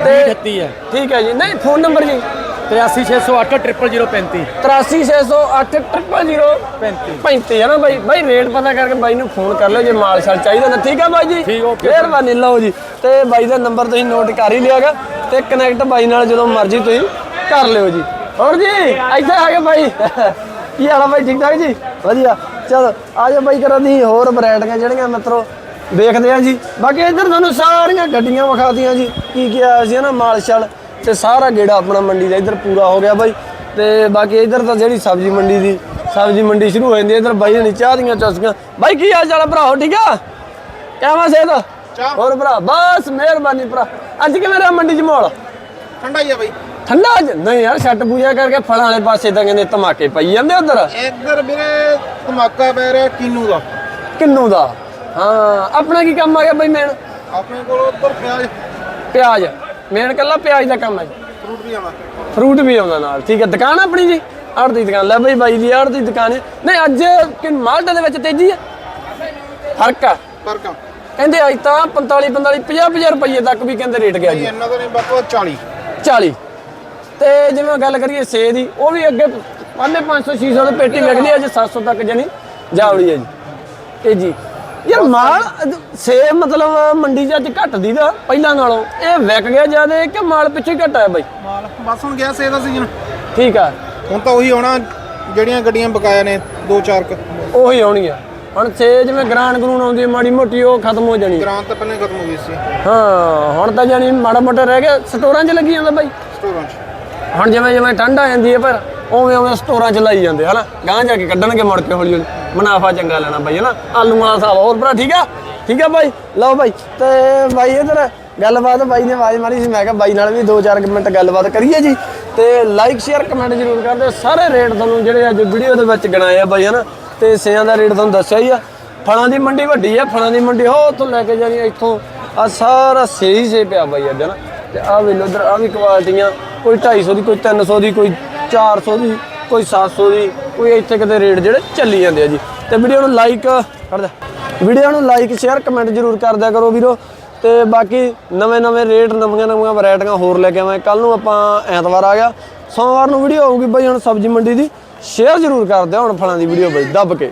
ਤੇ 38 ਹੈ। ਠੀਕ ਹੈ ਜੀ। ਨਹੀਂ ਫੋਨ ਨੰਬਰ ਜੀ। 83608 00035 83608 35 ਹੈ ਨਾ ਬਾਈ? ਬਾਈ ਰੇਟ ਪਤਾ ਕਰਕੇ ਬਾਈ ਨੂੰ ਫੋਨ ਕਰ ਲਿਓ ਜੇ ਮਾਲ ਛਾਲ ਚਾਹੀਦਾ ਤਾਂ। ਠੀਕ ਆ ਬਾਈ ਜੀ? ਠੀਕ, okay, ਮਿਹਰਬਾਨੀ ਲਓ ਜੀ। ਤੇ ਬਾਈ ਦਾ ਨੰਬਰ ਤੁਸੀਂ ਨੋਟ ਕਰ ਹੀ ਲਿਆਗਾ ਤੇ ਕਨੈਕਟ ਬਾਈ ਨਾਲ ਜਦੋਂ ਮਰਜ਼ੀ ਤੁਸੀਂ ਕਰ ਲਿਓ ਜੀ। ਹੋਰ ਜੀ ਇੱਥੇ ਆ ਗਏ ਬਾਈ। ਕੀ ਹਾਲ ਆ ਬਾਈ ਠੀਕ ਠਾਕ ਜੀ? ਵਧੀਆ। ਚਲੋ ਆ ਜਾ ਬਾਈ ਕਰਾਂ ਦੀ ਹੋਰ ਵੈਰਾਈਟੀਆਂ ਜਿਹੜੀਆਂ ਮਿੱਤਰੋ ਵੇਖਦੇ ਆ ਜੀ। ਬਾਕੀ ਇੱਧਰ ਤੁਹਾਨੂੰ ਸਾਰੀਆਂ ਗੱਡੀਆਂ ਵਿਖਾਤੀਆਂ ਜੀ। ਕੀ ਕੀ ਆਇਆ ਸੀ ਨਾ ਮਾਲ ਛਾਲ ਤੇ ਸਾਰਾ ਗੇੜਾ ਆਪਣਾ ਮੰਡੀ ਦਾ ਇੱਧਰ ਪੂਰਾ ਹੋ ਗਿਆ ਬਾਈ। ਤੇ ਬਾਕੀ ਇੱਧਰ ਤਾਂ ਜਿਹੜੀ ਸਬਜ਼ੀ ਮੰਡੀ ਦੀ ਸਬਜ਼ੀ ਮੰਡੀ ਸ਼ੁਰੂ ਹੋ ਜਾਂਦੀ ਇੱਧਰ ਬਾਈ ਹਣੀ ਚਾਹ ਦੀਆਂ ਚਸਕੀਆਂ। ਬਾਈ ਕੀ ਹਾਲ ਚਾਲ ਆ ਭਰਾ ਹੋ ਠੀਕ ਆ? ਕਿਵੇਂ ਸੇਤ ਹੋਰ ਭਰਾ ਬਸ ਮਿਹਰਬਾਨੀ ਭਰਾ। ਅੱਜ ਕਿਵੇਂ ਰਿਹਾ ਮੰਡੀ ਚ ਮਾਹੌਲ? ਠੰਡਾ ਹੀ ਆ ਬਈ। ਠੰਡਾ ਅੱਜ ਨਹੀਂ ਯਾਰ ਛੱਟ ਪੂਜਾ ਕਰਕੇ ਫਲਾਂ ਵਾਲੇ ਪਾਸੇ ਤਾਂ ਕਹਿੰਦੇ ਧਮਾਕੇ ਪਈ ਜਾਂਦੇ ਉਧਰ। ਇੱਧਰ ਵੀਰੇ ਧਮਾਕਾ ਪੈ ਰਿਹਾ ਕਿੰਨੂ ਦਾ। ਕਿੰਨੂ ਦਾ? ਹਾਂ ਆਪਣਾ ਕੀ ਕੰਮ ਆ ਗਿਆ ਬਾਈ ਮੈਨ? ਆਪਣੇ ਕੋਲ ਉੱਧਰ ਪਿਆਜ਼। ਪਿਆਜ਼। ਮੇਨ ਕੱਲਾ ਪਿਆਜ਼ ਦਾ ਕੰਮ ਹੈ ਜੀ। ਫਰੂਟ ਵੀ ਆਵਾ ਫਰੂਟ ਵੀ ਆਉਂਦਾ ਨਾਲ। ਠੀਕ ਹੈ ਦੁਕਾਨ ਆਪਣੀ ਜੀ? ਆੜ ਦੀ ਦੁਕਾਨ। ਲੈ ਬਈ ਬਾਈ ਦੀ ਆੜ ਦੀ ਦੁਕਾਨ। ਹੈ ਨਹੀਂ ਅੱਜ ਕਿ ਮਾਲਟਾ ਦੇ ਵਿੱਚ ਤੇਜ਼ੀ ਹੈ ਫ਼ਰਕ ਆ? ਫ਼ਰਕ ਆ। ਕਹਿੰਦੇ ਅੱਜ ਤਾਂ 45 45 50 50 ਰੁਪਏ ਤੱਕ ਵੀ ਕਹਿੰਦੇ ਰੇਟ ਗਿਆ ਜੀ। ਇਹਨਾਂ ਦਾ ਨਹੀਂ ਬਾਕੋ 40 40 ਤੇ ਜਿਵੇਂ ਗੱਲ ਕਰੀਏ ਸੇ ਦੀ ਉਹ ਵੀ ਅੱਗੇ ਪਾਲੇ 500 600 ਦੀ ਪੇਟੀ ਵਿਕਦੀ ਹੈ ਅੱਜ 700 ਤੱਕ ਜਣੀ ਜਾਵੜੀ ਹੈ ਜੀ। ਇਹ ਜੀ ਯਾਰ ਮਾਲ ਸੇ ਮਤਲਬ ਮੰਡੀ 'ਚ ਅੱਜ ਘੱਟ ਦੀ ਦਾ ਪਹਿਲਾਂ ਨਾਲੋਂ। ਇਹ ਵਿਕ ਗਿਆ ਜ਼ਿਆਦਾ ਕਿ ਮਾਲ ਪਿੱਛੇ ਘਟ ਆਇਆ ਬਾਈ? ਮਾਲ ਬਸ ਹੁਣ ਗਿਆ ਸੇ ਦਾ ਸੀਜ਼ਨ। ਠੀਕ ਆ। ਹੁਣ ਤਾਂ ਉਹੀ ਆਉਣਾ ਜਿਹੜੀਆਂ ਗੱਡੀਆਂ ਬਕਾਇਆ ਨੇ ਦੋ ਚਾਰ ਕ। ਉਹੀ ਆਉਣੀ ਆ। ਹੁਣ ਸੇ ਜਿਵੇਂ ਗ੍ਰਾਂਡ ਗਰੂਨ ਆਉਂਦੀ ਮਾੜੀ ਮੋਟੀ ਉਹ ਖਤਮ ਹੋ ਜਾਣੀ। ਗ੍ਰਾਂਟ ਤਾਂ ਪਹਿਲਾਂ ਖਤਮ ਹੋ ਗਈ ਸੀ। ਹਾਂ ਹੁਣ ਤਾਂ ਜਾਨੀ ਮਾੜਾ ਮੋਟਾ ਰਹਿ ਗਿਆ ਸਟੋਰਾਂ 'ਚ ਲੱਗੀ ਜਾਂਦਾ ਬਾਈ। ਸਟੋਰਾਂ 'ਚ। ਹੁਣ ਜਿਵੇਂ ਜਿਵੇਂ ਠੰਡ ਆ ਜਾਂਦੀ ਹੈ ਪਰ ਉਵੇਂ ਉਵੇਂ ਸਟੋਰਾਂ 'ਚ ਲਾਈ ਜਾਂਦੇ ਹਨਾ? ਗਾਂ ਜਾ ਕੇ ਕੱਢਣਗੇ ਮੁੜ ਕੇ ਹੌਲੀ ਹੌਲੀ। ਮੁਨਾਫਾ ਚੰਗਾ ਲੈਣਾ ਬਾਈ, ਹਨਾ? ਆਲੂ ਵਾਲਾ ਹਿਸਾਬ ਹੋਰ ਭਰਾ, ਠੀਕ ਆ? ਠੀਕ ਆ ਬਾਈ? ਲਓ ਬਾਈ, ਤੇ ਬਾਈ ਇਧਰ ਗੱਲਬਾਤ ਬਾਈ ਨੇ ਆਵਾਜ਼ ਮਾਰੀ ਸੀ, ਮੈਂ ਕਿਹਾ ਬਾਈ ਨਾਲ ਵੀ 2-4 ਮਿੰਟ ਗੱਲਬਾਤ ਕਰੀਏ ਜੀ। ਤੇ ਲਾਈਕ ਸ਼ੇਅਰ ਕਮੈਂਟ ਜ਼ਰੂਰ ਕਰ ਦਿਓ ਸਾਰੇ ਰੇਟ ਤੁਹਾਨੂੰ ਜਿਹੜੇ ਅੱਜ ਵੀਡੀਓ ਦੇ ਵਿੱਚ ਗਿਣਾਏ ਆ ਬਾਈ, ਹਨਾ? ਤੇ ਸਿਆਂ ਦਾ ਰੇਟ ਤੁਹਾਨੂੰ ਦੱਸਿਆ ਹੀ ਆ। ਫਲਾਂ ਦੀ ਮੰਡੀ ਵੱਡੀ ਆ, ਫਲਾਂ ਦੀ ਮੰਡੀ ਹੋ ਉੱਥੋਂ ਲੈ ਕੇ ਜਾਣੀ ਇੱਥੋਂ ਆ ਸਾਰਾ ਸਹੀ ਸੇ ਪਿਆ ਬਾਈ ਅੱਜ, ਹਨਾ? ਤੇ ਆ ਵੇਲੋ ਇਧਰ ਆ ਵੀ ਕੁਆਲਟੀਆਂ ਕੋਈ 250 ਦੀ, ਕੋਈ 300 ਦੀ, ਕੋਈ 400 ਦੀ, ਕੋਈ 700 ਦੀ, ਕੋਈ ਇੱਥੇ ਕਿਤੇ ਰੇਟ ਜਿਹੜੇ ਚੱਲੀ ਜਾਂਦੇ ਆ ਜੀ। ਤੇ ਵੀਡੀਓ ਨੂੰ ਲਾਈਕ ਕਰ ਦੇ। ਵੀਡੀਓ ਨੂੰ ਲਾਈਕ ਸ਼ੇਅਰ ਕਮੈਂਟ ਜ਼ਰੂਰ ਕਰ ਦਿਆ ਕਰੋ ਵੀਰੋ। ਤੇ ਬਾਕੀ ਨਵੇਂ ਨਵੇਂ ਰੇਟ, ਨਵੀਆਂ ਨਵੀਆਂ ਵੈਰਾਈਟੀਆਂ ਹੋਰ ਲੈ ਕੇ ਆਵਾਂ। ਕੱਲ ਨੂੰ ਆਪਾਂ ਐਤਵਾਰ ਆ ਗਿਆ। ਸੋਮਵਾਰ ਨੂੰ ਵੀਡੀਓ ਆਊਗੀ ਬਈ ਹੁਣ ਸਬਜ਼ੀ ਮੰਡੀ ਦੀ। ਸ਼ੇਅਰ ਜ਼ਰੂਰ ਕਰ ਦਿਓ ਹੁਣ ਫਲਾਂ ਦੀ ਵੀਡੀਓ ਬਈ, ਦੱਬ ਕੇ।